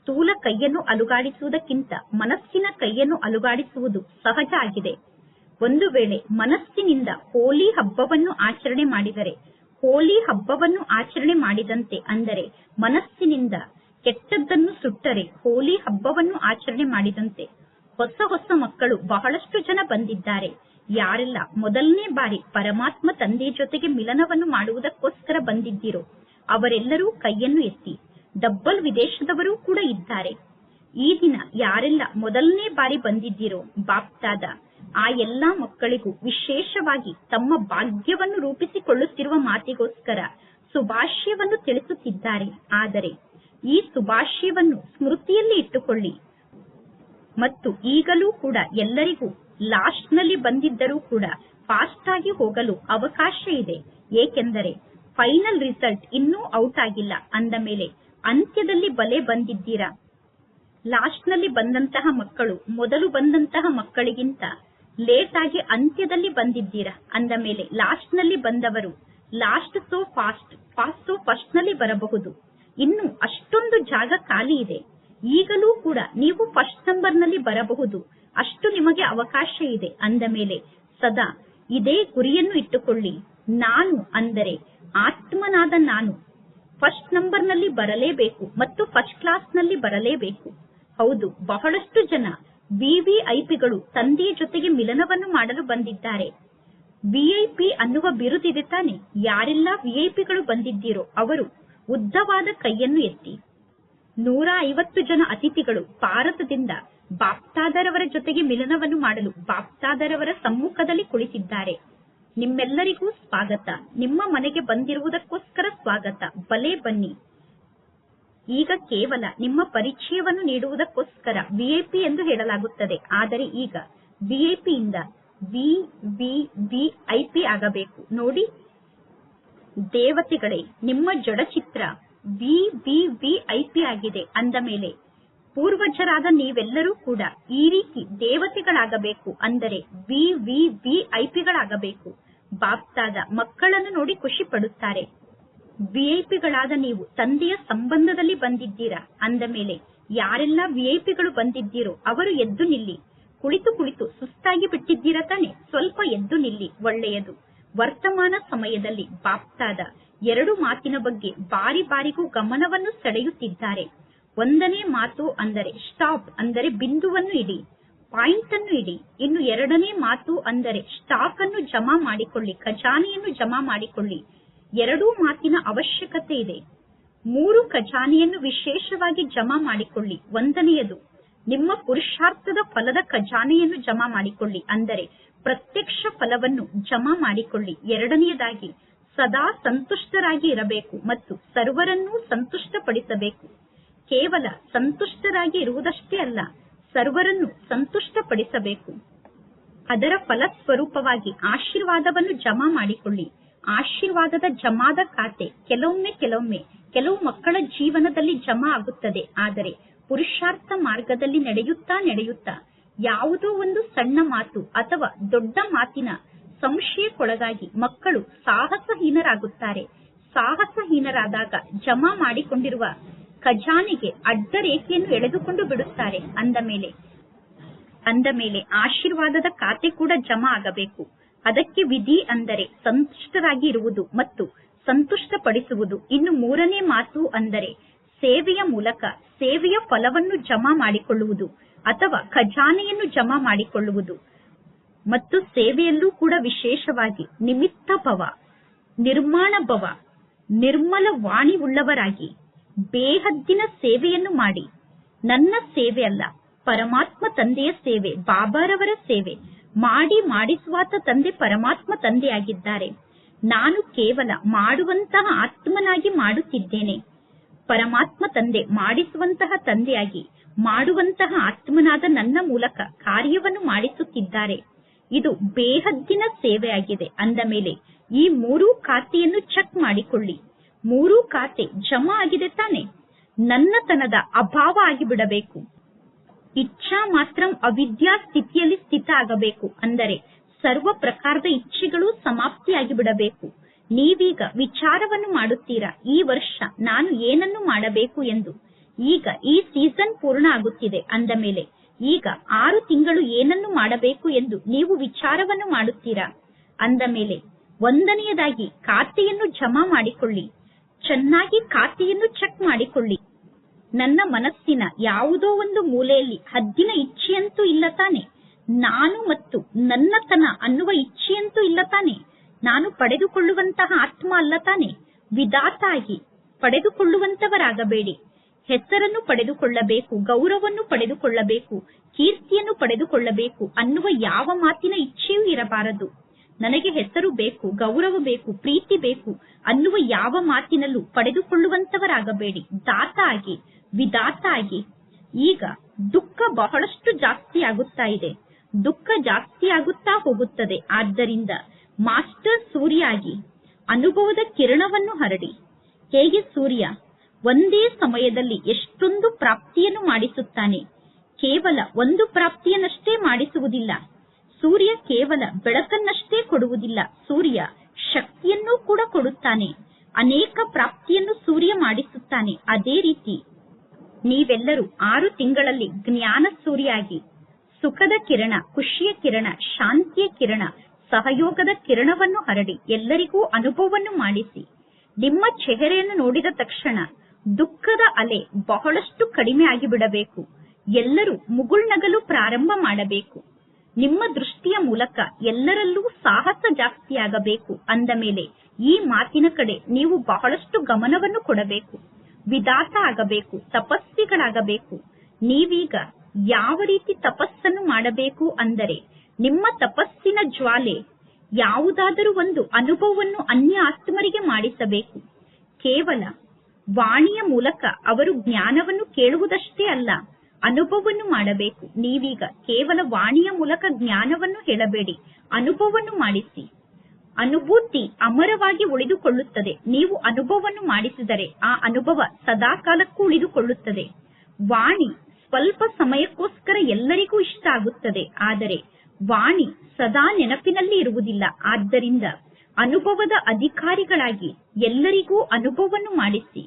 ಸ್ಥೂಲ ಕೈಯನ್ನು ಅಲುಗಾಡಿಸುವುದಕ್ಕಿಂತ ಮನಸ್ಸಿನ ಕೈಯನ್ನು ಅಲುಗಾಡಿಸುವುದು ಸಹಜ ಆಗಿದೆ. ಒಂದು ವೇಳೆ ಮನಸ್ಸಿನಿಂದ ಹೋಳಿ ಹಬ್ಬವನ್ನು ಆಚರಣೆ ಮಾಡಿದರೆ ಹೋಳಿ ಹಬ್ಬವನ್ನು ಆಚರಣೆ ಮಾಡಿದಂತೆ ಅಂದರೆ ಮನಸ್ಸಿನಿಂದ ಕೆಟ್ಟದ್ದನ್ನು ಸುಟ್ಟರೆ ಹೋಳಿ ಹಬ್ಬವನ್ನು ಆಚರಣೆ ಮಾಡಿದಂತೆ ಹೊಸ ಹೊಸ ಮಕ್ಕಳು ಬಹಳಷ್ಟು ಜನ ಬಂದಿದ್ದಾರೆ. ಯಾರೆಲ್ಲ ಮೊದಲನೇ ಬಾರಿ ಪರಮಾತ್ಮ ತಂದೆ ಜೊತೆಗೆ ಮಿಲನವನ್ನು ಮಾಡುವುದಕ್ಕೋಸ್ಕರ ಬಂದಿದ್ದೀರೋ, ಅವರೆಲ್ಲರೂ ಕೈಯನ್ನು ಎತ್ತಿ ಡಬ್ಬಲ್ ವಿದೇಶದವರೂ ಕೂಡ ಇದ್ದಾರೆ. ಈ ದಿನ ಯಾರೆಲ್ಲ ಮೊದಲನೇ ಬಾರಿ ಬಂದಿದ್ದೀರೋ, ಬಾಪ್ತಾದ ಆ ಎಲ್ಲಾ ಮಕ್ಕಳಿಗೂ ವಿಶೇಷವಾಗಿ ತಮ್ಮ ಭಾಗ್ಯವನ್ನು ರೂಪಿಸಿಕೊಳ್ಳುತ್ತಿರುವ ಮಾತಿಗೋಸ್ಕರ ಸುಭಾಷ್ಯವನ್ನು ತಿಳಿಸುತ್ತಿದ್ದಾರೆ. ಆದರೆ ಈ ಸುಭಾಷ್ಯವನ್ನು ಸ್ಮೃತಿಯಲ್ಲಿ ಇಟ್ಟುಕೊಳ್ಳಿ. ಮತ್ತು ಈಗಲೂ ಕೂಡ ಎಲ್ಲರಿಗೂ ಲಾಸ್ಟ್ನಲ್ಲಿ ಬಂದಿದ್ದರೂ ಕೂಡ ಫಾಸ್ಟ್ ಆಗಿ ಹೋಗಲು ಅವಕಾಶ ಇದೆ. ಏಕೆಂದರೆ ಫೈನಲ್ ರಿಸಲ್ಟ್ ಇನ್ನೂ ಔಟ್ ಆಗಿಲ್ಲ. ಅಂದ ಮೇಲೆ ಅಂತ್ಯದಲ್ಲಿ ಬಲೆ ಬಂದಿದ್ದೀರಾ? ಲಾಸ್ಟ್ನಲ್ಲಿ ಬಂದಂತಹ ಮಕ್ಕಳು ಮೊದಲು ಬಂದಂತಹ ಮಕ್ಕಳಿಗಿಂತ ಲೇಟ್ ಆಗಿ ಅಂತ್ಯದಲ್ಲಿ ಬಂದಿದ್ದೀರಾ? ಅಂದ ಮೇಲೆ ಲಾಸ್ಟ್ನಲ್ಲಿ ಬಂದವರು, last so fast fast so ಫಸ್ಟ್ನಲ್ಲಿ ಬರಬಹುದು. ಇನ್ನು ಅಷ್ಟೊಂದು ಜಾಗ ಖಾಲಿ ಇದೆ. ಈಗಲೂ ಕೂಡ ನೀವು ಫಸ್ಟ್ ನಂಬರ್ನಲ್ಲಿ ಬರಬಹುದು. ಅಷ್ಟು ನಿಮಗೆ ಅವಕಾಶ ಇದೆ, ಅಂದ ಮೇಲೆ ಸದಾ ಇದೇ ಗುರಿಯನ್ನು ಇಟ್ಟುಕೊಳ್ಳಿ. ನಾನು ಅಂದರೆ ಆತ್ಮನಾದ ನಾನು. ಫಸ್ಟ್ ನಂಬರ್ನಲ್ಲಿ ಬರಲೇಬೇಕು ಮತ್ತು ಫಸ್ಟ್ ಕ್ಲಾಸ್ನಲ್ಲಿ ಬರಲೇಬೇಕು. ಹೌದು, ಬಹಳಷ್ಟು ಜನ ವಿವಿಐಪಿಗಳು ತಂದೆಯ ಜೊತೆಗೆ ಮಿಲನವನ್ನು ಮಾಡಲು ಬಂದಿದ್ದಾರೆ. ವಿಐಪಿ ಅನ್ನುವ ಬಿರುದಿದೆ ತಾನೆ. ಯಾರೆಲ್ಲ ವಿಐಪಿಗಳು ಬಂದಿದ್ದೀರೋ ಅವರು ಉದ್ದವಾದ ಕೈಯನ್ನು ಎತ್ತಿ. ನೂರ ಐವತ್ತು ಜನ ಅತಿಥಿಗಳು ಭಾರತದಿಂದ ಬಾಪ್ತಾದರವರ ಜೊತೆಗೆ ಮಿಲನವನ್ನು ಮಾಡಲು ಬಾಪ್ತಾದರವರ ಸಮ್ಮುಖದಲ್ಲಿ ಕುಳಿತಿದ್ದಾರೆ. ನಿಮ್ಮೆಲ್ಲರಿಗೂ ಸ್ವಾಗತ. ನಿಮ್ಮ ಮನೆಗೆ ಬಂದಿರುವುದಕ್ಕೋಸ್ಕರ ಸ್ವಾಗತ. ಬಲೆ ಬನ್ನಿ. ಈಗ ಕೇವಲ ನಿಮ್ಮ ಪರಿಚಯವನ್ನು ನೀಡುವುದಕ್ಕೋಸ್ಕರ ವಿಐಪಿ ಎಂದು ಹೇಳಲಾಗುತ್ತದೆ. ಆದರೆ ಈಗ ಬಿಎಪಿಯಿಂದ ವಿ ವಿ ವಿ ಐಪಿ ಆಗಬೇಕು. ನೋಡಿ, ದೇವತೆಗಳೇ, ನಿಮ್ಮ ಜಡಚಿತ್ರ ವಿವಿವಿಐಪಿ ಆಗಿದೆ. ಅಂದ ಮೇಲೆ, ಪೂರ್ವಜರಾದ ನೀವೆಲ್ಲರೂ ಕೂಡ ಈ ರೀತಿ ದೇವತೆಗಳಾಗಬೇಕು. ಅಂದರೆ ವಿವಿವಿಐಪಿಗಳಾಗಬೇಕು ಬಾಪ್ತಾದ ಮಕ್ಕಳನ್ನು ನೋಡಿ ಖುಷಿ ಪಡುತ್ತಾರೆ ವಿಐಪಿಗಳಾದ ನೀವು ತಂದೆಯ ಸಂಬಂಧದಲ್ಲಿ ಬಂದಿದ್ದೀರಾ? ಅಂದ ಮೇಲೆ, ಯಾರೆಲ್ಲ ವಿಐಪಿಗಳು ಬಂದಿದ್ದೀರೋ ಅವರು ಎದ್ದು ನಿಲ್ಲಿ. ಕುಳಿತು ಕುಳಿತು ಸುಸ್ತಾಗಿ ಬಿಟ್ಟಿದ್ದೀರಾ ತಾನೆ? ಸ್ವಲ್ಪ ಎದ್ದು ನಿಲ್ಲಿ, ಒಳ್ಳೆಯದು. ವರ್ತಮಾನ ಸಮಯದಲ್ಲಿ ಬಾಪ್ತಾದ ಎರಡು ಮಾತಿನ ಬಗ್ಗೆ ಬಾರಿ ಬಾರಿಗೂ ಗಮನವನ್ನು ಸೆಳೆಯುತ್ತಿದ್ದಾರೆ. ಒಂದನೇ ಮಾತು ಅಂದರೆ ಸ್ಟಾಪ್, ಅಂದರೆ ಬಿಂದುವನ್ನು ಇಡಿ. ಪಾಯಿಂಟ್ ಅನ್ನು ಇಡಿ. ಇನ್ನು ಎರಡನೇ ಮಾತು ಅಂದರೆ ಸ್ಟಾಕ್ ಅನ್ನು ಜಮಾ ಮಾಡಿಕೊಳ್ಳಿ, ಖಜಾನೆಯನ್ನು ಜಮಾ ಮಾಡಿಕೊಳ್ಳಿ. ಎರಡೂ ಮಾತಿನ ಅವಶ್ಯಕತೆ ಇದೆ. ಮೂರು ಖಜಾನೆಯನ್ನು ವಿಶೇಷವಾಗಿ ಜಮಾ ಮಾಡಿಕೊಳ್ಳಿ. ಒಂದನೆಯದು, ನಿಮ್ಮ ಪುರುಷಾರ್ಥದ ಫಲದ ಖಜಾನೆಯನ್ನು ಜಮಾ ಮಾಡಿಕೊಳ್ಳಿ. ಅಂದರೆ, ಪ್ರತ್ಯಕ್ಷ ಫಲವನ್ನು ಜಮಾ ಮಾಡಿಕೊಳ್ಳಿ. ಎರಡನೆಯದಾಗಿ, ಸದಾ ಸಂತುಷ್ಟರಾಗಿ ಇರಬೇಕು ಮತ್ತು ಸರ್ವರನ್ನೂ ಸಂತುಷ್ಟಪಡಿಸಬೇಕು. ಕೇವಲ ಸಂತುಷ್ಟರಾಗಿ ಇರುವುದಷ್ಟೇ ಅಲ್ಲ, ಸರ್ವರನ್ನು ಸಂತುಷ್ಟಪಡಿಸಬೇಕು. ಅದರ ಫಲಸ್ವರೂಪವಾಗಿ ಆಶೀರ್ವಾದವನ್ನು ಜಮಾ ಮಾಡಿಕೊಳ್ಳಿ. ಆಶೀರ್ವಾದದ ಜಮಾದ ಖಾತೆ ಕೆಲವೊಮ್ಮೆ ಕೆಲವೊಮ್ಮೆ ಕೆಲವು ಮಕ್ಕಳ ಜೀವನದಲ್ಲಿ ಜಮಾ ಆಗುತ್ತದೆ. ಆದರೆ ಪುರುಷಾರ್ಥ ಮಾರ್ಗದಲ್ಲಿ ನಡೆಯುತ್ತಾ ನಡೆಯುತ್ತಾ ಯಾವುದೋ ಒಂದು ಸಣ್ಣ ಮಾತು ಅಥವಾ ದೊಡ್ಡ ಮಾತಿನ ಸಂಶಯಕ್ಕೊಳಗಾಗಿ ಮಕ್ಕಳು ಸಾಹಸಹೀನರಾಗುತ್ತಾರೆ. ಸಾಹಸಹೀನರಾದಾಗ ಜಮಾ ಮಾಡಿಕೊಂಡಿರುವ ಖಜಾನೆಗೆ ಅಡ್ಡ ರೇಖೆಯನ್ನು ಎಳೆದುಕೊಂಡು ಬಿಡುತ್ತಾರೆ. ಅಂದ ಮೇಲೆ ಅಂದ ಮೇಲೆ ಆಶೀರ್ವಾದದ ಖಾತೆ ಕೂಡ ಜಮಾ ಆಗಬೇಕು. ಅದಕ್ಕೆ ವಿಧಿ ಅಂದರೆ ಸಂತುಷ್ಟರಾಗಿ ಇರುವುದು ಮತ್ತು ಸಂತುಷ್ಟಪಡಿಸುವುದು. ಇನ್ನು ಮೂರನೇ ಮಾತು ಅಂದರೆ ಸೇವೆಯ ಮೂಲಕ ಸೇವೆಯ ಫಲವನ್ನು ಜಮಾ ಮಾಡಿಕೊಳ್ಳುವುದು ಅಥವಾ ಖಜಾನೆಯನ್ನು ಜಮಾ ಮಾಡಿಕೊಳ್ಳುವುದು ಮತ್ತು ಸೇವೆಯಲ್ಲೂ ಕೂಡ ವಿಶೇಷವಾಗಿ ನಿಮಿತ್ತ ಭವ, ನಿರ್ಮಾಣ ಭವ, ನಿರ್ಮಲ ವಾಣಿ ಉಳ್ಳವರಾಗಿ ಬೇಹದ್ದಿನ ಸೇವೆಯನ್ನು ಮಾಡಿ. ನನ್ನ ಸೇವೆ ಅಲ್ಲ ಪರಮಾತ್ಮ ತಂದೆಯ ಸೇವೆ, ಬಾಬಾರವರ ಸೇವೆ ಮಾಡಿ ಮಾಡಿಸುವಾತ ತಂದೆ ಪರಮಾತ್ಮ ತಂದೆಯಾಗಿದ್ದಾರೆ. ನಾನು ಕೇವಲ ಮಾಡುವಂತಹ ಆತ್ಮನಾಗಿ ಮಾಡುತ್ತಿದ್ದೇನೆ. ಪರಮಾತ್ಮ ತಂದೆ ಮಾಡಿಸುವಂತಹ ತಂದೆಯಾಗಿ ಮಾಡುವಂತಹ ಆತ್ಮನಾದ ನನ್ನ ಮೂಲಕ ಕಾರ್ಯವನ್ನು ಮಾಡಿಸುತ್ತಿದ್ದಾರೆ. ಇದು ಬೇಹದ್ದಿನ ಸೇವೆಯಾಗಿದೆ. ಅಂದ ಮೇಲೆ ಈ ಮೂರೂ ಖಾತೆಯನ್ನು ಚೆಕ್ ಮಾಡಿಕೊಳ್ಳಿ. ಮೂರೂ ಖಾತೆ ಜಮಾ ಆಗಿದೆ ತಾನೆ. ನನ್ನತನದ ಅಭಾವ ಆಗಿಬಿಡಬೇಕು. ಇಚ್ಛಾ ಮಾತ್ರ ಅವಿದ್ಯಾ ಸ್ಥಿತಿಯಲ್ಲಿ ಸ್ಥಿತ ಆಗಬೇಕು. ಅಂದರೆ ಸರ್ವ ಪ್ರಕಾರದ ಇಚ್ಛೆಗಳು ಸಮಾಪ್ತಿಯಾಗಿ ಬಿಡಬೇಕು ನೀವೀಗ ವಿಚಾರವನ್ನು ಮಾಡುತ್ತೀರಾ? ಈ ವರ್ಷ ನಾನು ಏನನ್ನು ಮಾಡಬೇಕು ಎಂದು? ಈಗ ಈ ಸೀಸನ್ ಪೂರ್ಣ ಆಗುತ್ತಿದೆ ಅಂದ ಮೇಲೆ, ಈಗ ಆರು ತಿಂಗಳು ಏನನ್ನು ಮಾಡಬೇಕು ಎಂದು ನೀವು ವಿಚಾರವನ್ನು ಮಾಡುತ್ತೀರಾ? ಅಂದ ಮೇಲೆ, ಒಂದನೆಯದಾಗಿ ಖಾತೆಯನ್ನು ಜಮಾ ಮಾಡಿಕೊಳ್ಳಿ. ಚೆನ್ನಾಗಿ ಖಾತೆಯನ್ನು ಚೆಕ್ ಮಾಡಿಕೊಳ್ಳಿ. ನನ್ನ ಮನಸ್ಸಿನ ಯಾವುದೋ ಒಂದು ಮೂಲೆಯಲ್ಲಿ ಹದ್ದಿನ ಇಚ್ಛೆಯಂತೂ ಇಲ್ಲ ತಾನೆ. ನಾನು ಮತ್ತು ನನ್ನತನ ಅನ್ನುವ ಇಚ್ಛೆಯಂತೂ ಇಲ್ಲ ತಾನೆ. ನಾನು ಪಡೆದುಕೊಳ್ಳುವಂತಹ ಆತ್ಮ ಅಲ್ಲ ತಾನೆ. ವಿಧಾತಾಗಿ ಪಡೆದುಕೊಳ್ಳುವಂತವರಾಗಬೇಡಿ. ಹೆಸರನ್ನು ಪಡೆದುಕೊಳ್ಳಬೇಕು, ಗೌರವವನ್ನು ಪಡೆದುಕೊಳ್ಳಬೇಕು, ಕೀರ್ತಿಯನ್ನು ಪಡೆದುಕೊಳ್ಳಬೇಕು ಅನ್ನುವ ಯಾವ ಮಾತಿನ ಇಚ್ಛೆಯೂ ಇರಬಾರದು. ನನಗೆ ಹೆಸರು ಬೇಕು, ಗೌರವ ಬೇಕು, ಪ್ರೀತಿ ಬೇಕು ಅನ್ನುವ ಯಾವ ಮಾತಿನಲ್ಲೂ ಪಡೆದುಕೊಳ್ಳುವಂತವರಾಗಬೇಡಿ. ದಾತ ಆಗಿ ವಿಧಾತ ಆಗಿ ಈಗ ದುಃಖ ಬಹಳಷ್ಟು ಜಾಸ್ತಿ ಆಗುತ್ತಾ ಇದೆ ದುಃಖ ಜಾಸ್ತಿ ಆಗುತ್ತಾ ಹೋಗುತ್ತದೆ. ಆದ್ದರಿಂದ ಮಾಸ್ಟರ್ ಸೂರ್ಯ ಆಗಿ ಅನುಭವದ ಕಿರಣವನ್ನು ಹರಡಿ. ಹೇಗೆ ಸೂರ್ಯ? ಒಂದೇ ಸಮಯದಲ್ಲಿ ಎಷ್ಟೊಂದು ಪ್ರಾಪ್ತಿಯನ್ನು ಮಾಡಿಸುತ್ತಾನೆ. ಕೇವಲ ಒಂದು ಪ್ರಾಪ್ತಿಯನ್ನಷ್ಟೇ ಮಾಡಿಸುವುದಿಲ್ಲ. ಸೂರ್ಯ ಕೇವಲ ಬೆಳಕನ್ನಷ್ಟೇ ಕೊಡುವುದಿಲ್ಲ. ಸೂರ್ಯ ಶಕ್ತಿಯನ್ನೂ ಕೂಡ ಕೊಡುತ್ತಾನೆ. ಅನೇಕ ಪ್ರಾಪ್ತಿಯನ್ನು ಸೂರ್ಯ ಮಾಡಿಸುತ್ತಾನೆ. ಅದೇ ರೀತಿ ನೀವೆಲ್ಲರೂ ಆರು ತಿಂಗಳಲ್ಲಿ ಜ್ಞಾನ ಸೂರಿಯಾಗಿ, ಸುಖದ ಕಿರಣ, ಖುಷಿಯ ಕಿರಣ, ಶಾಂತಿಯ ಕಿರಣ, ಸಹಯೋಗದ ಕಿರಣವನ್ನು ಹರಡಿ ಎಲ್ಲರಿಗೂ ಅನುಭವವನ್ನು ಮಾಡಿಸಿ. ನಿಮ್ಮ ಚೆಹರೆಯನ್ನು ನೋಡಿದ ತಕ್ಷಣ ದುಃಖದ ಅಲೆ ಬಹಳಷ್ಟು ಕಡಿಮೆ ಆಗಿಬಿಡಬೇಕು. ಎಲ್ಲರೂ ಮುಗುಳ್ನಗಲು ಪ್ರಾರಂಭ ಮಾಡಬೇಕು. ನಿಮ್ಮ ದೃಷ್ಟಿಯ ಮೂಲಕ ಎಲ್ಲರಲ್ಲೂ ಸಾಹಸ ಜಾಸ್ತಿಯಾಗಬೇಕು ಅಂದ ಮೇಲೆ ಈ ಮಾತಿನ ಕಡೆ ನೀವು ಬಹಳಷ್ಟು ಗಮನವನ್ನು ಕೊಡಬೇಕು. ವಿಧಾತ ಆಗಬೇಕು ತಪಸ್ವಿಗಳಾಗಬೇಕು. ನೀವೀಗ ಯಾವ ರೀತಿ ತಪಸ್ಸನ್ನು ಮಾಡಬೇಕು ಅಂದರೆ ನಿಮ್ಮ ತಪಸ್ಸಿನ ಜ್ವಾಲೆ ಯಾವುದಾದರೂ ಒಂದು ಅನುಭವವನ್ನು ಅನ್ಯ ಆತ್ಮರಿಗೆ ಮಾಡಿಸಬೇಕು. ಕೇವಲ ವಾಣಿಯ ಮೂಲಕ ಅವರು ಜ್ಞಾನವನ್ನು ಕೇಳುವುದಷ್ಟೇ ಅಲ್ಲ, ಅನುಭವವನ್ನು ಮಾಡಬೇಕು. ನೀವೀಗ ಕೇವಲ ವಾಣಿಯ ಮೂಲಕ ಜ್ಞಾನವನ್ನು ಹೇಳಬೇಡಿ, ಅನುಭವವನ್ನು ಮಾಡಿಸಿ. ಅನುಭೂತಿ ಅಮರವಾಗಿ ಉಳಿದುಕೊಳ್ಳುತ್ತದೆ. ನೀವು ಅನುಭವವನ್ನು ಮಾಡಿಸಿದರೆ ಆ ಅನುಭವ ಸದಾಕಾಲಕ್ಕೂ ಉಳಿದುಕೊಳ್ಳುತ್ತದೆ. ವಾಣಿ ಸ್ವಲ್ಪ ಸಮಯಕ್ಕೋಸ್ಕರ ಎಲ್ಲರಿಗೂ ಇಷ್ಟ ಆಗುತ್ತದೆ. ಆದರೆ ವಾಣಿ ಸದಾ ನೆನಪಿನಲ್ಲಿ ಇರುವುದಿಲ್ಲ. ಆದ್ದರಿಂದ ಅನುಭವದ ಅಧಿಕಾರಿಗಳಾಗಿ ಎಲ್ಲರಿಗೂ ಅನುಭವವನ್ನು ಮಾಡಿಸಿ.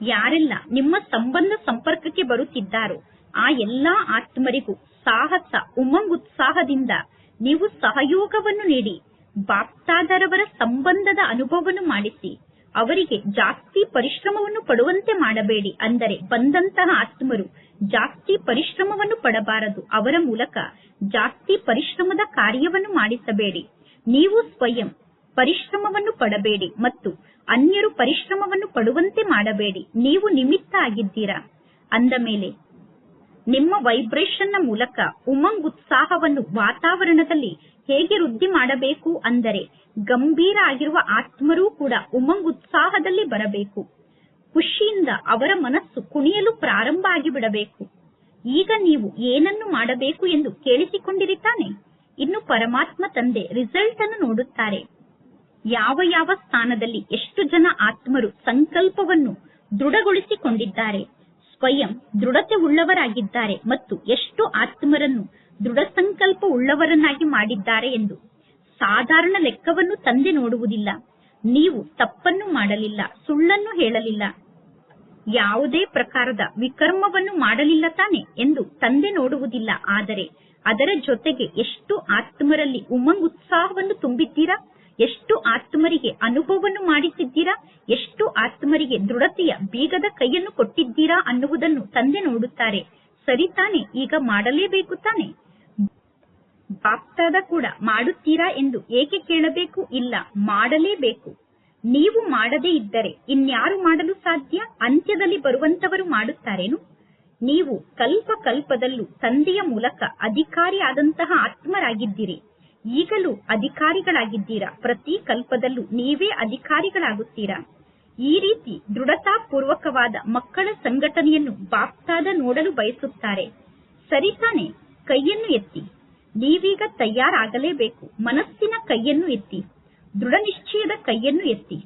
ಯಾರೆಲ್ಲ ನಿಮ್ಮ ಸಂಬಂಧ ಸಂಪರ್ಕಕ್ಕೆ ಬರುತ್ತಿದ್ದಾರೋ ಆ ಎಲ್ಲಾ ಆತ್ಮರಿಗೂ ಸಾಹಸ, ಉಮಂಗ್ ಉತ್ಸಾಹದಿಂದ ನೀವು ಸಹಯೋಗವನ್ನು ನೀಡಿ. ಬಾಪ್ತಾದರವರ ಸಂಬಂಧದ ಅನುಭವವನ್ನು ಮಾಡಿಸಿ. ಅವರಿಗೆ ಜಾಸ್ತಿ ಪರಿಶ್ರಮವನ್ನು ಪಡುವಂತೆ ಮಾಡಬೇಡಿ ಅಂದರೆ ಬಂದಂತಹ ಆತ್ಮರು ಜಾಸ್ತಿ ಪರಿಶ್ರಮವನ್ನು ಪಡಬಾರದು. ಅವರ ಮೂಲಕ ಜಾಸ್ತಿ ಪರಿಶ್ರಮದ ಕಾರ್ಯವನ್ನು ಮಾಡಿಸಬೇಡಿ. ನೀವು ಸ್ವಯಂ ಪರಿಶ್ರಮವನ್ನು ಪಡಬೇಡಿ ಮತ್ತು ಅನ್ಯರು ಪರಿಶ್ರಮವನ್ನು ಪಡುವಂತೆ ಮಾಡಬೇಡಿ. ನೀವು ನಿಮಿತ್ತ ಆಗಿದ್ದೀರಾ? ಅಂದ ಮೇಲೆ, ನಿಮ್ಮ ವೈಬ್ರೇಷನ್ನ ಮೂಲಕ ಉಮಂಗ್ ಉತ್ಸಾಹವನ್ನು ವಾತಾವರಣದಲ್ಲಿ ಹೇಗೆ ವೃದ್ಧಿ ಮಾಡಬೇಕು ಅಂದರೆ ಗಂಭೀರ ಆಗಿರುವ ಆತ್ಮರೂ ಕೂಡ ಉಮಂಗ್ ಉತ್ಸಾಹದಲ್ಲಿ ಬರಬೇಕು. ಖುಷಿಯಿಂದ ಅವರ ಮನಸ್ಸು ಕುಣಿಯಲು ಪ್ರಾರಂಭ ಆಗಿಬಿಡಬೇಕು. ಈಗ ನೀವು ಏನನ್ನು ಮಾಡಬೇಕು ಎಂದು ಕೇಳಿಸಿಕೊಂಡಿರಿ ತಾನೆ? ಇನ್ನು ಪರಮಾತ್ಮ ತಂದೆ ರಿಸಲ್ಟ್ ಅನ್ನು ನೋಡುತ್ತಾರೆ. ಯಾವ ಯಾವ ಸ್ಥಾನದಲ್ಲಿ ಎಷ್ಟು ಜನ ಆತ್ಮರು ಸಂಕಲ್ಪವನ್ನು ದೃಢಗೊಳಿಸಿಕೊಂಡಿದ್ದಾರೆ, ಸ್ವಯಂ ದೃಢತೆ ಉಳ್ಳವರಾಗಿದ್ದಾರೆ ಮತ್ತು ಎಷ್ಟು ಆತ್ಮರನ್ನು ದೃಢ ಸಂಕಲ್ಪ ಉಳ್ಳವರನ್ನಾಗಿ ಮಾಡಿದ್ದಾರೆ ಎಂದು ಸಾಧಾರಣ ಲೆಕ್ಕವನ್ನು ತಂದೆ ನೋಡುವುದಿಲ್ಲ. ನೀವು ತಪ್ಪನ್ನು ಮಾಡಲಿಲ್ಲ, ಸುಳ್ಳನ್ನು ಹೇಳಲಿಲ್ಲ. ಯಾವುದೇ ಪ್ರಕಾರದ ವಿಕರ್ಮವನ್ನು ಮಾಡಲಿಲ್ಲ ತಾನೆ ಎಂದು ತಂದೆ ನೋಡುವುದಿಲ್ಲ. ಆದರೆ ಅದರ ಜೊತೆಗೆ ಎಷ್ಟು ಆತ್ಮರಲ್ಲಿ ಉಮಂಗ್ ಉತ್ಸಾಹವನ್ನು ತುಂಬಿದ್ದೀರಾ? ಎಷ್ಟು ಆತ್ಮರಿಗೆ ಅನುಭವವನ್ನು ಮಾಡಿಸಿದ್ದೀರಾ? ಎಷ್ಟು ಆತ್ಮರಿಗೆ ದೃಢತೆಯ ಬೀಗದ ಕೈಯನ್ನು ಕೊಟ್ಟಿದ್ದೀರಾ ಅನ್ನುವುದನ್ನು ತಂದೆ ನೋಡುತ್ತಾರೆ. ಸರಿ ತಾನೆ, ಈಗ ಮಾಡಲೇಬೇಕು ತಾನೆ? ಬಾಪ್ತಾದ ಕೂಡ ಮಾಡುತ್ತೀರಾ ಎಂದು ಏಕೆ ಕೇಳಬೇಕು? ಇಲ್ಲ, ಮಾಡಲೇಬೇಕು. ನೀವು ಮಾಡದೇ ಇದ್ದರೆ ಇನ್ಯಾರು ಮಾಡಲು ಸಾಧ್ಯ? ಅಂತ್ಯದಲ್ಲಿ ಬರುವಂತವರು ಮಾಡುತ್ತಾರೇನು? ನೀವು ಕಲ್ಪ ಕಲ್ಪದಲ್ಲೂ ತಂದೆಯ ಮೂಲಕ ಅಧಿಕಾರಿ ಆದಂತಹ ಆತ್ಮರಾಗಿದ್ದೀರಿ. ಈಗಲೂ ಅಧಿಕಾರಿಗಳಾಗಿದ್ದೀರಾ? ಪ್ರತಿ ಕಲ್ಪದಲ್ಲೂ ನೀವೇ ಅಧಿಕಾರಿಗಳಾಗುತ್ತೀರಾ? ಈ ರೀತಿ ದೃಢತಾಪೂರ್ವಕವಾದ ಮಕ್ಕಳ ಸಂಘಟನೆಯನ್ನು ಬಾಪ್ತಾದ ನೋಡಲು ಬಯಸುತ್ತಾರೆ. ಸರಿ ತಾನೆ, ಕೈಯನ್ನು ಎತ್ತಿ. ನೀವೀಗ ತಯಾರಾಗಲೇಬೇಕು. ಮನಸ್ಸಿನ ಕೈಯನ್ನು ಎತ್ತಿ. ದೃಢ ನಿಶ್ಚಯದ ಕೈಯನ್ನು ಎತ್ತಿ.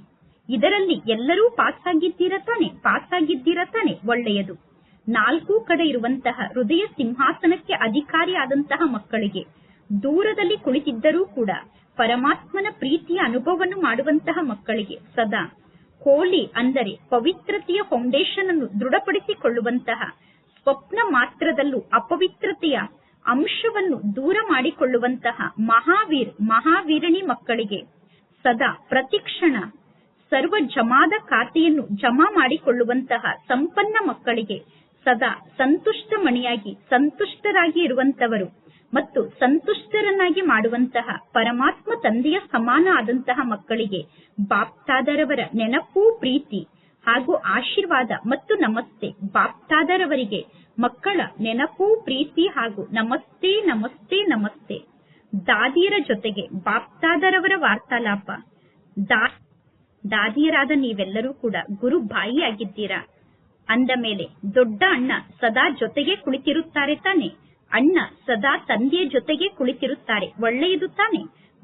ಇದರಲ್ಲಿ ಎಲ್ಲರೂ ಪಾಸ್ ಆಗಿದ್ದೀರಾ ತಾನೆ ತಾನೆ? ಒಳ್ಳೆಯದು. ನಾಲ್ಕು ಕಡೆ ಇರುವಂತಹ ಹೃದಯ ಸಿಂಹಾಸನಕ್ಕೆ ಅಧಿಕಾರಿಯಾದಂತಹ ಮಕ್ಕಳಿಗೆ, ದೂರದಲ್ಲಿ ಕುಳಿತಿದ್ದರೂ ಕೂಡ ಪರಮಾತ್ಮನ ಪ್ರೀತಿಯ ಅನುಭವವನ್ನು ಮಾಡುವಂತಹ ಮಕ್ಕಳಿಗೆ ಸದಾ ಹೋಲಿ ಅಂದರೆ ಪವಿತ್ರತೆಯ ಫೌಂಡೇಶನ್ ಅನ್ನು ದೃಢಪಡಿಸಿಕೊಳ್ಳುವಂತಹ ಸ್ವಪ್ನ ಮಾತ್ರದಲ್ಲೂ ಅಪವಿತ್ರತೆಯ ಅಂಶವನ್ನು ದೂರ ಮಾಡಿಕೊಳ್ಳುವಂತಹ ಮಹಾವೀರ್, ಮಹಾವೀರಣಿ ಮಕ್ಕಳಿಗೆ ಸದಾ ಪ್ರತಿಕ್ಷಣ ಸರ್ವ ಜಮಾದ ಖಾತೆಯನ್ನು ಜಮಾ ಮಾಡಿಕೊಳ್ಳುವಂತಹ ಸಂಪನ್ನ ಮಕ್ಕಳಿಗೆ ಸದಾ ಸಂತುಷ್ಟ ಮಣಿಯಾಗಿ ಸಂತುಷ್ಟರಾಗಿ ಇರುವಂತವರು ಮತ್ತು ಸಂತುಷ್ಟರನ್ನಾಗಿ ಮಾಡುವಂತಹ ಪರಮಾತ್ಮ ತಂದೆಯ ಸಮಾನ ಆದಂತಹ ಮಕ್ಕಳಿಗೆ ಬಾಪ್ತಾದರವರ ನೆನಪು, ಪ್ರೀತಿ ಹಾಗೂ ಆಶೀರ್ವಾದ ಮತ್ತು ನಮಸ್ತೆ. ಬಾಪ್ತಾದರವರಿಗೆ ಮಕ್ಕಳ ನೆನಪು, ಪ್ರೀತಿ ಹಾಗೂ ನಮಸ್ತೆ ನಮಸ್ತೆ ನಮಸ್ತೆ. ದಾದಿಯರ ಜೊತೆಗೆ ಬಾಪ್ತಾದರವರ ವಾರ್ತಾಲಾಪ. ದಾದಿಯರಾದ ನೀವೆಲ್ಲರೂ ಕೂಡ ಗುರು ಬಾಯಿಯಾಗಿದ್ದೀರಾ? ಅಂದ ಮೇಲೆ ದೊಡ್ಡ ಅಣ್ಣ ಸದಾ ಜೊತೆಗೆ ಕುಳಿತಿರುತ್ತಾರೆ ತಾನೆ. ಅಣ್ಣ ಸದಾ ತಂದೆಯ ಜೊತೆಗೆ ಕುಳಿತಿರುತ್ತಾರೆ. ಒಳ್ಳೆಯದು ತಾನೆ.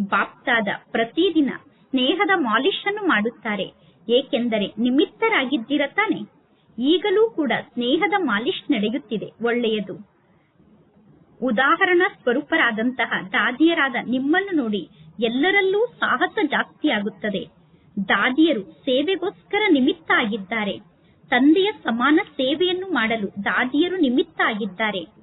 ಬಾಪ್ತಾದ ಪ್ರತಿದಿನ ಸ್ನೇಹದ ಮಾಲಿಶ್ ಅನ್ನು ಮಾಡುತ್ತಾರೆ. ಏಕೆಂದರೆ ನಿಮಿತ್ತರಾಗಿದ್ದೀರ ತಾನೆ? ಈಗಲೂ ಕೂಡ ಸ್ನೇಹದ ಮಾಲಿಶ್ ನಡೆಯುತ್ತಿದೆ. ಒಳ್ಳೆಯದು. ಉದಾಹರಣಾ ಸ್ವರೂಪರಾದಂತಹ ದಾದಿಯರಾದ ನಿಮ್ಮನ್ನು ನೋಡಿ ಎಲ್ಲರಲ್ಲೂ ಸಾಹಸ ಜಾಸ್ತಿಯಾಗುತ್ತದೆ. ದಾದಿಯರು ಸೇವೆಗೋಸ್ಕರ ನಿಮಿತ್ತ ಆಗಿದ್ದಾರೆ. ತಂದೆಯ ಸಮಾನ ಸೇವೆಯನ್ನು ಮಾಡಲು ದಾದಿಯರು ನಿಮಿತ್ತ ಆಗಿದ್ದಾರೆ.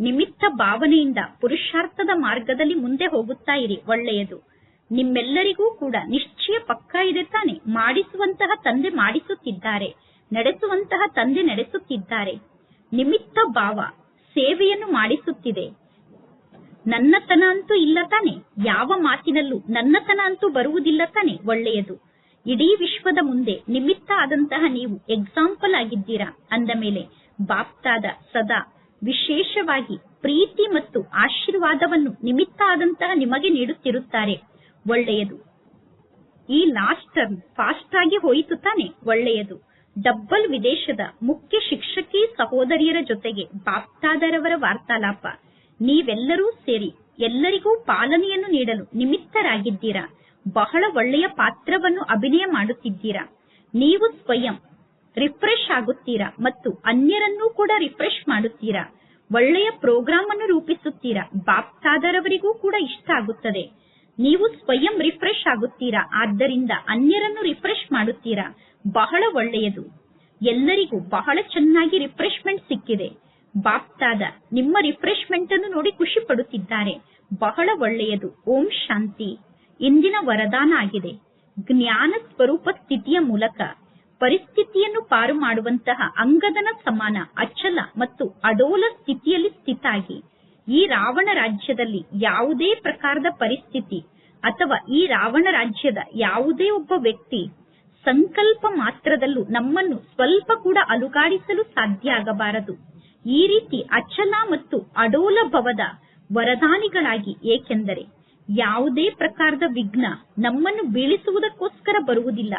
ನಿಮಿತ್ತ ಭಾವನೆಯಿಂದ ಪುರುಷಾರ್ಥದ ಮಾರ್ಗದಲ್ಲಿ ಮುಂದೆ ಹೋಗುತ್ತಾ ಇರಿ, ಒಳ್ಳೆಯದು. ನಿಮ್ಮೆಲ್ಲರಿಗೂ ಕೂಡ ನಿಶ್ಚಯ ಪಕ್ಕ ಇದೆ ತಾನೆ, ಮಾಡಿಸುವಂತಹ ತಂದೆ ಮಾಡಿಸುತ್ತಿದ್ದಾರೆ, ನಡೆಸುವಂತಹ ತಂದೆ ನಡೆಸುತ್ತಿದ್ದಾರೆ. ನಿಮಿತ್ತ ಭಾವ ಸೇವೆಯನ್ನು ಮಾಡಿಸುತ್ತಿದೆ. ನನ್ನತನ ಅಂತೂ ಇಲ್ಲ ತಾನೆ, ಯಾವ ಮಾತಿನಲ್ಲೂ ನನ್ನತನ ಅಂತೂ ಬರುವುದಿಲ್ಲ ತಾನೆ, ಒಳ್ಳೆಯದು. ಇಡೀ ವಿಶ್ವದ ಮುಂದೆ ನಿಮಿತ್ತ ಆದಂತಹ ನೀವು ಎಕ್ಸಾಂಪಲ್ ಆಗಿದ್ದೀರಾ? ಅಂದ ಮೇಲೆ, ಬಾಪ್ತಾದ ಸದಾ ವಿಶೇಷವಾಗಿ ಪ್ರೀತಿ ಮತ್ತು ಆಶೀರ್ವಾದವನ್ನು ನಿಮಿತ್ತ ಆದಂತಹ ನಿಮಗೆ ನೀಡುತ್ತಿರುತ್ತಾರೆ. ಒಳ್ಳೆಯದು. ಈ ಲಾಸ್ಟ್ ಟರ್ಮ್ ಫಾಸ್ಟ್ ಆಗಿ ಹೋಯಿತು ತಾನೆ. ಒಳ್ಳೆಯದು. ಡಬ್ಬಲ್ ವಿದೇಶದ ಮುಖ್ಯ ಶಿಕ್ಷಕಿ ಸಹೋದರಿಯರ ಜೊತೆಗೆ ಬಾಪ್ತಾದರವರ ವಾರ್ತಾಲಾಪ. ನೀವೆಲ್ಲರೂ ಸೇರಿ ಎಲ್ಲರಿಗೂ ಪಾಲನೆಯನ್ನು ನೀಡಲು ನಿಮಿತ್ತರಾಗಿದ್ದೀರಾ? ಬಹಳ ಒಳ್ಳೆಯ ಪಾತ್ರವನ್ನು ಅಭಿನಯ ಮಾಡುತ್ತಿದ್ದೀರಾ? ನೀವು ಸ್ವಯಂ ರಿಫ್ರೆಶ್ ಆಗುತ್ತೀರಾ ಮತ್ತು ಅನ್ಯರನ್ನೂ ಕೂಡ ರಿಫ್ರೆಶ್ ಮಾಡುತ್ತೀರಾ? ಒಳ್ಳೆಯ ಪ್ರೋಗ್ರಾಮ್ ಅನ್ನು ರೂಪಿಸುತ್ತೀರಾ? ಬಾಪ್ತಾದರವರಿಗೂ ಕೂಡ ಇಷ್ಟ ಆಗುತ್ತದೆ. ನೀವು ಸ್ವಯಂ ರಿಫ್ರೆಶ್ ಆಗುತ್ತೀರಾ? ಆದ್ದರಿಂದ ಅನ್ಯರನ್ನು ರಿಫ್ರೆಶ್ ಮಾಡುತ್ತೀರಾ? ಬಹಳ ಒಳ್ಳೆಯದು. ಎಲ್ಲರಿಗೂ ಬಹಳ ಚೆನ್ನಾಗಿ ರಿಫ್ರೆಶ್ಮೆಂಟ್ ಸಿಕ್ಕಿದೆ. ಬಾಪ್ತಾದ, ನಿಮ್ಮ ರಿಫ್ರೆಶ್ಮೆಂಟ್ ಅನ್ನು ನೋಡಿ ಖುಷಿ ಪಡುತ್ತಿದ್ದಾರೆ. ಬಹಳ ಒಳ್ಳೆಯದು. ಓಂ ಶಾಂತಿ. ಇಂದಿನ ವರದಾನ ಆಗಿದೆ. ಜ್ಞಾನ ಸ್ವರೂಪ ಸ್ಥಿತಿಯ ಮೂಲಕ. ಪರಿಸ್ಥಿತಿಯನ್ನು ಪಾರು ಮಾಡುವಂತಹ ಅಂಗದನ ಸಮಾನ, ಅಚಲ ಮತ್ತು ಅಡೋಲ ಸ್ಥಿತಿಯಲ್ಲಿ ಸ್ಥಿತಾಗಿ. ಈ ರಾವಣ ರಾಜ್ಯದಲ್ಲಿ ಯಾವುದೇ ಪ್ರಕಾರದ ಪರಿಸ್ಥಿತಿ ಅಥವಾ ಈ ರಾವಣ ರಾಜ್ಯದ ಯಾವುದೇ ಒಬ್ಬ ವ್ಯಕ್ತಿ ಸಂಕಲ್ಪ ಮಾತ್ರದಲ್ಲೂ ನಮ್ಮನ್ನು ಸ್ವಲ್ಪ ಕೂಡ ಅಲುಗಾಡಿಸಲು ಸಾಧ್ಯ ಆಗಬಾರದು. ಈ ರೀತಿ ಅಚಲ ಮತ್ತು ಅಡೋಲ ಭವದ ವರದಾನಿಗಳಾಗಿ, ಏಕೆಂದರೆ ಯಾವುದೇ ಪ್ರಕಾರದ ವಿಘ್ನ ನಮ್ಮನ್ನು ಬೀಳಿಸುವುದಕ್ಕೋಸ್ಕರ ಬರುವುದಿಲ್ಲ.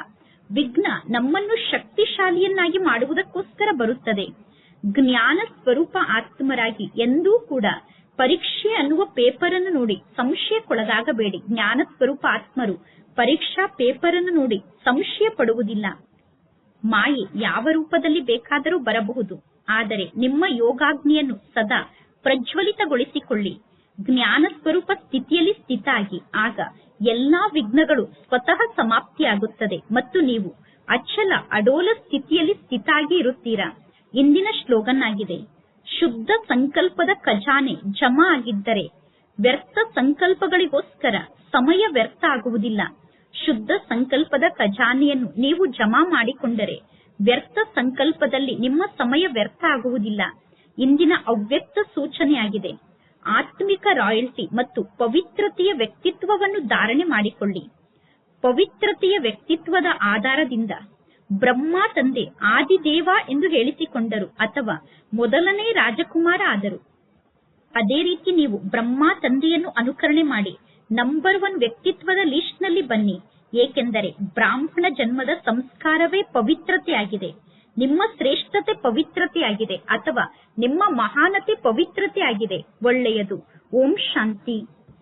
ವಿಘ್ನ ನಮ್ಮನ್ನು ಶಕ್ತಿಶಾಲಿಯನ್ನಾಗಿ ಮಾಡುವುದಕ್ಕೋಸ್ಕರ ಬರುತ್ತದೆ. ಜ್ಞಾನ ಸ್ವರೂಪ ಆತ್ಮರಾಗಿ ಎಂದೂ ಕೂಡ ಪರೀಕ್ಷೆ ಅನ್ನುವ ಪೇಪರ್ ಅನ್ನು ನೋಡಿ ಸಂಶಯಕ್ಕೊಳಗಾಗಬೇಡಿ. ಜ್ಞಾನ ಸ್ವರೂಪ ಆತ್ಮರು ಪರೀಕ್ಷಾ ಪೇಪರ್ ಅನ್ನು ನೋಡಿ ಸಂಶಯ ಪಡುವುದಿಲ್ಲ ಮಾಯೆ ಯಾವ ರೂಪದಲ್ಲಿ ಬೇಕಾದರೂ ಬರಬಹುದು. ಆದರೆ ನಿಮ್ಮ ಯೋಗಾಗ್ನಿಯನ್ನು ಸದಾ ಪ್ರಜ್ವಲಿತಗೊಳಿಸಿಕೊಳ್ಳಿ. ಜ್ಞಾನ ಸ್ವರೂಪ ಸ್ಥಿತಿಯಲ್ಲಿ ಸ್ಥಿತಾಗಿ. ಆಗ ಎಲ್ಲಾ ವಿಘ್ನಗಳು ಸ್ವತಃ ಸಮಾಪ್ತಿಯಾಗುತ್ತದೆ ಮತ್ತು ನೀವು ಅಚಲ ಅಡೋಲ ಸ್ಥಿತಿಯಲ್ಲಿ ಸ್ಥಿತಾಗಿ ಇರುತ್ತೀರಾ? ಇಂದಿನ ಶ್ಲೋಗನ್ ಆಗಿದೆ ಶುದ್ಧ ಸಂಕಲ್ಪದ ಖಜಾನೆ ಜಮಾ ಆಗಿದ್ದರೆ ವ್ಯರ್ಥ ಸಂಕಲ್ಪಗಳಿಗೋಸ್ಕರ ಸಮಯ ವ್ಯರ್ಥ ಆಗುವುದಿಲ್ಲ. ಶುದ್ಧ ಸಂಕಲ್ಪದ ಖಜಾನೆಯನ್ನು ನೀವು ಜಮಾ ಮಾಡಿಕೊಂಡರೆ ವ್ಯರ್ಥ ಸಂಕಲ್ಪದಲ್ಲಿ ನಿಮ್ಮ ಸಮಯ ವ್ಯರ್ಥ ಆಗುವುದಿಲ್ಲ. ಇಂದಿನ ಅವ್ಯಕ್ತ ಸೂಚನೆಯಾಗಿದೆ. ಆತ್ಮಿಕ ರಾಯಲ್ಟಿ ಮತ್ತು ಪವಿತ್ರತೆಯ ವ್ಯಕ್ತಿತ್ವವನ್ನು ಧಾರಣೆ ಮಾಡಿಕೊಳ್ಳಿ. ಪವಿತ್ರತೆಯ ವ್ಯಕ್ತಿತ್ವದ ಆಧಾರದಿಂದ ಬ್ರಹ್ಮ ತಂದೆ ಆದಿದೇವ ಎಂದು ಹೇಳಿಸಿಕೊಂಡರು ಅಥವಾ ಮೊದಲನೇ ರಾಜಕುಮಾರ ಆದರು. ಅದೇ ರೀತಿ ನೀವು ಬ್ರಹ್ಮ ತಂದೆಯನ್ನು ಅನುಕರಣೆ ಮಾಡಿ ನಂಬರ್ ಒನ್ ವ್ಯಕ್ತಿತ್ವದ ಲಿಸ್ಟ್ನಲ್ಲಿ ಬನ್ನಿ. ಏಕೆಂದರೆ ಬ್ರಾಹ್ಮಣ ಜನ್ಮದ ಸಂಸ್ಕಾರವೇ ಪವಿತ್ರತೆಯಾಗಿದೆ. ನಿಮ್ಮ ಶ್ರೇಷ್ಠತೆ ಪವಿತ್ರತೆಯಾಗಿದೆ ಅಥವಾ ನಿಮ್ಮ ಮಹಾನತೆ ಪವಿತ್ರತೆಯಾಗಿದೆ. ಒಳ್ಳೆಯದು. ಓಂ ಶಾಂತಿ.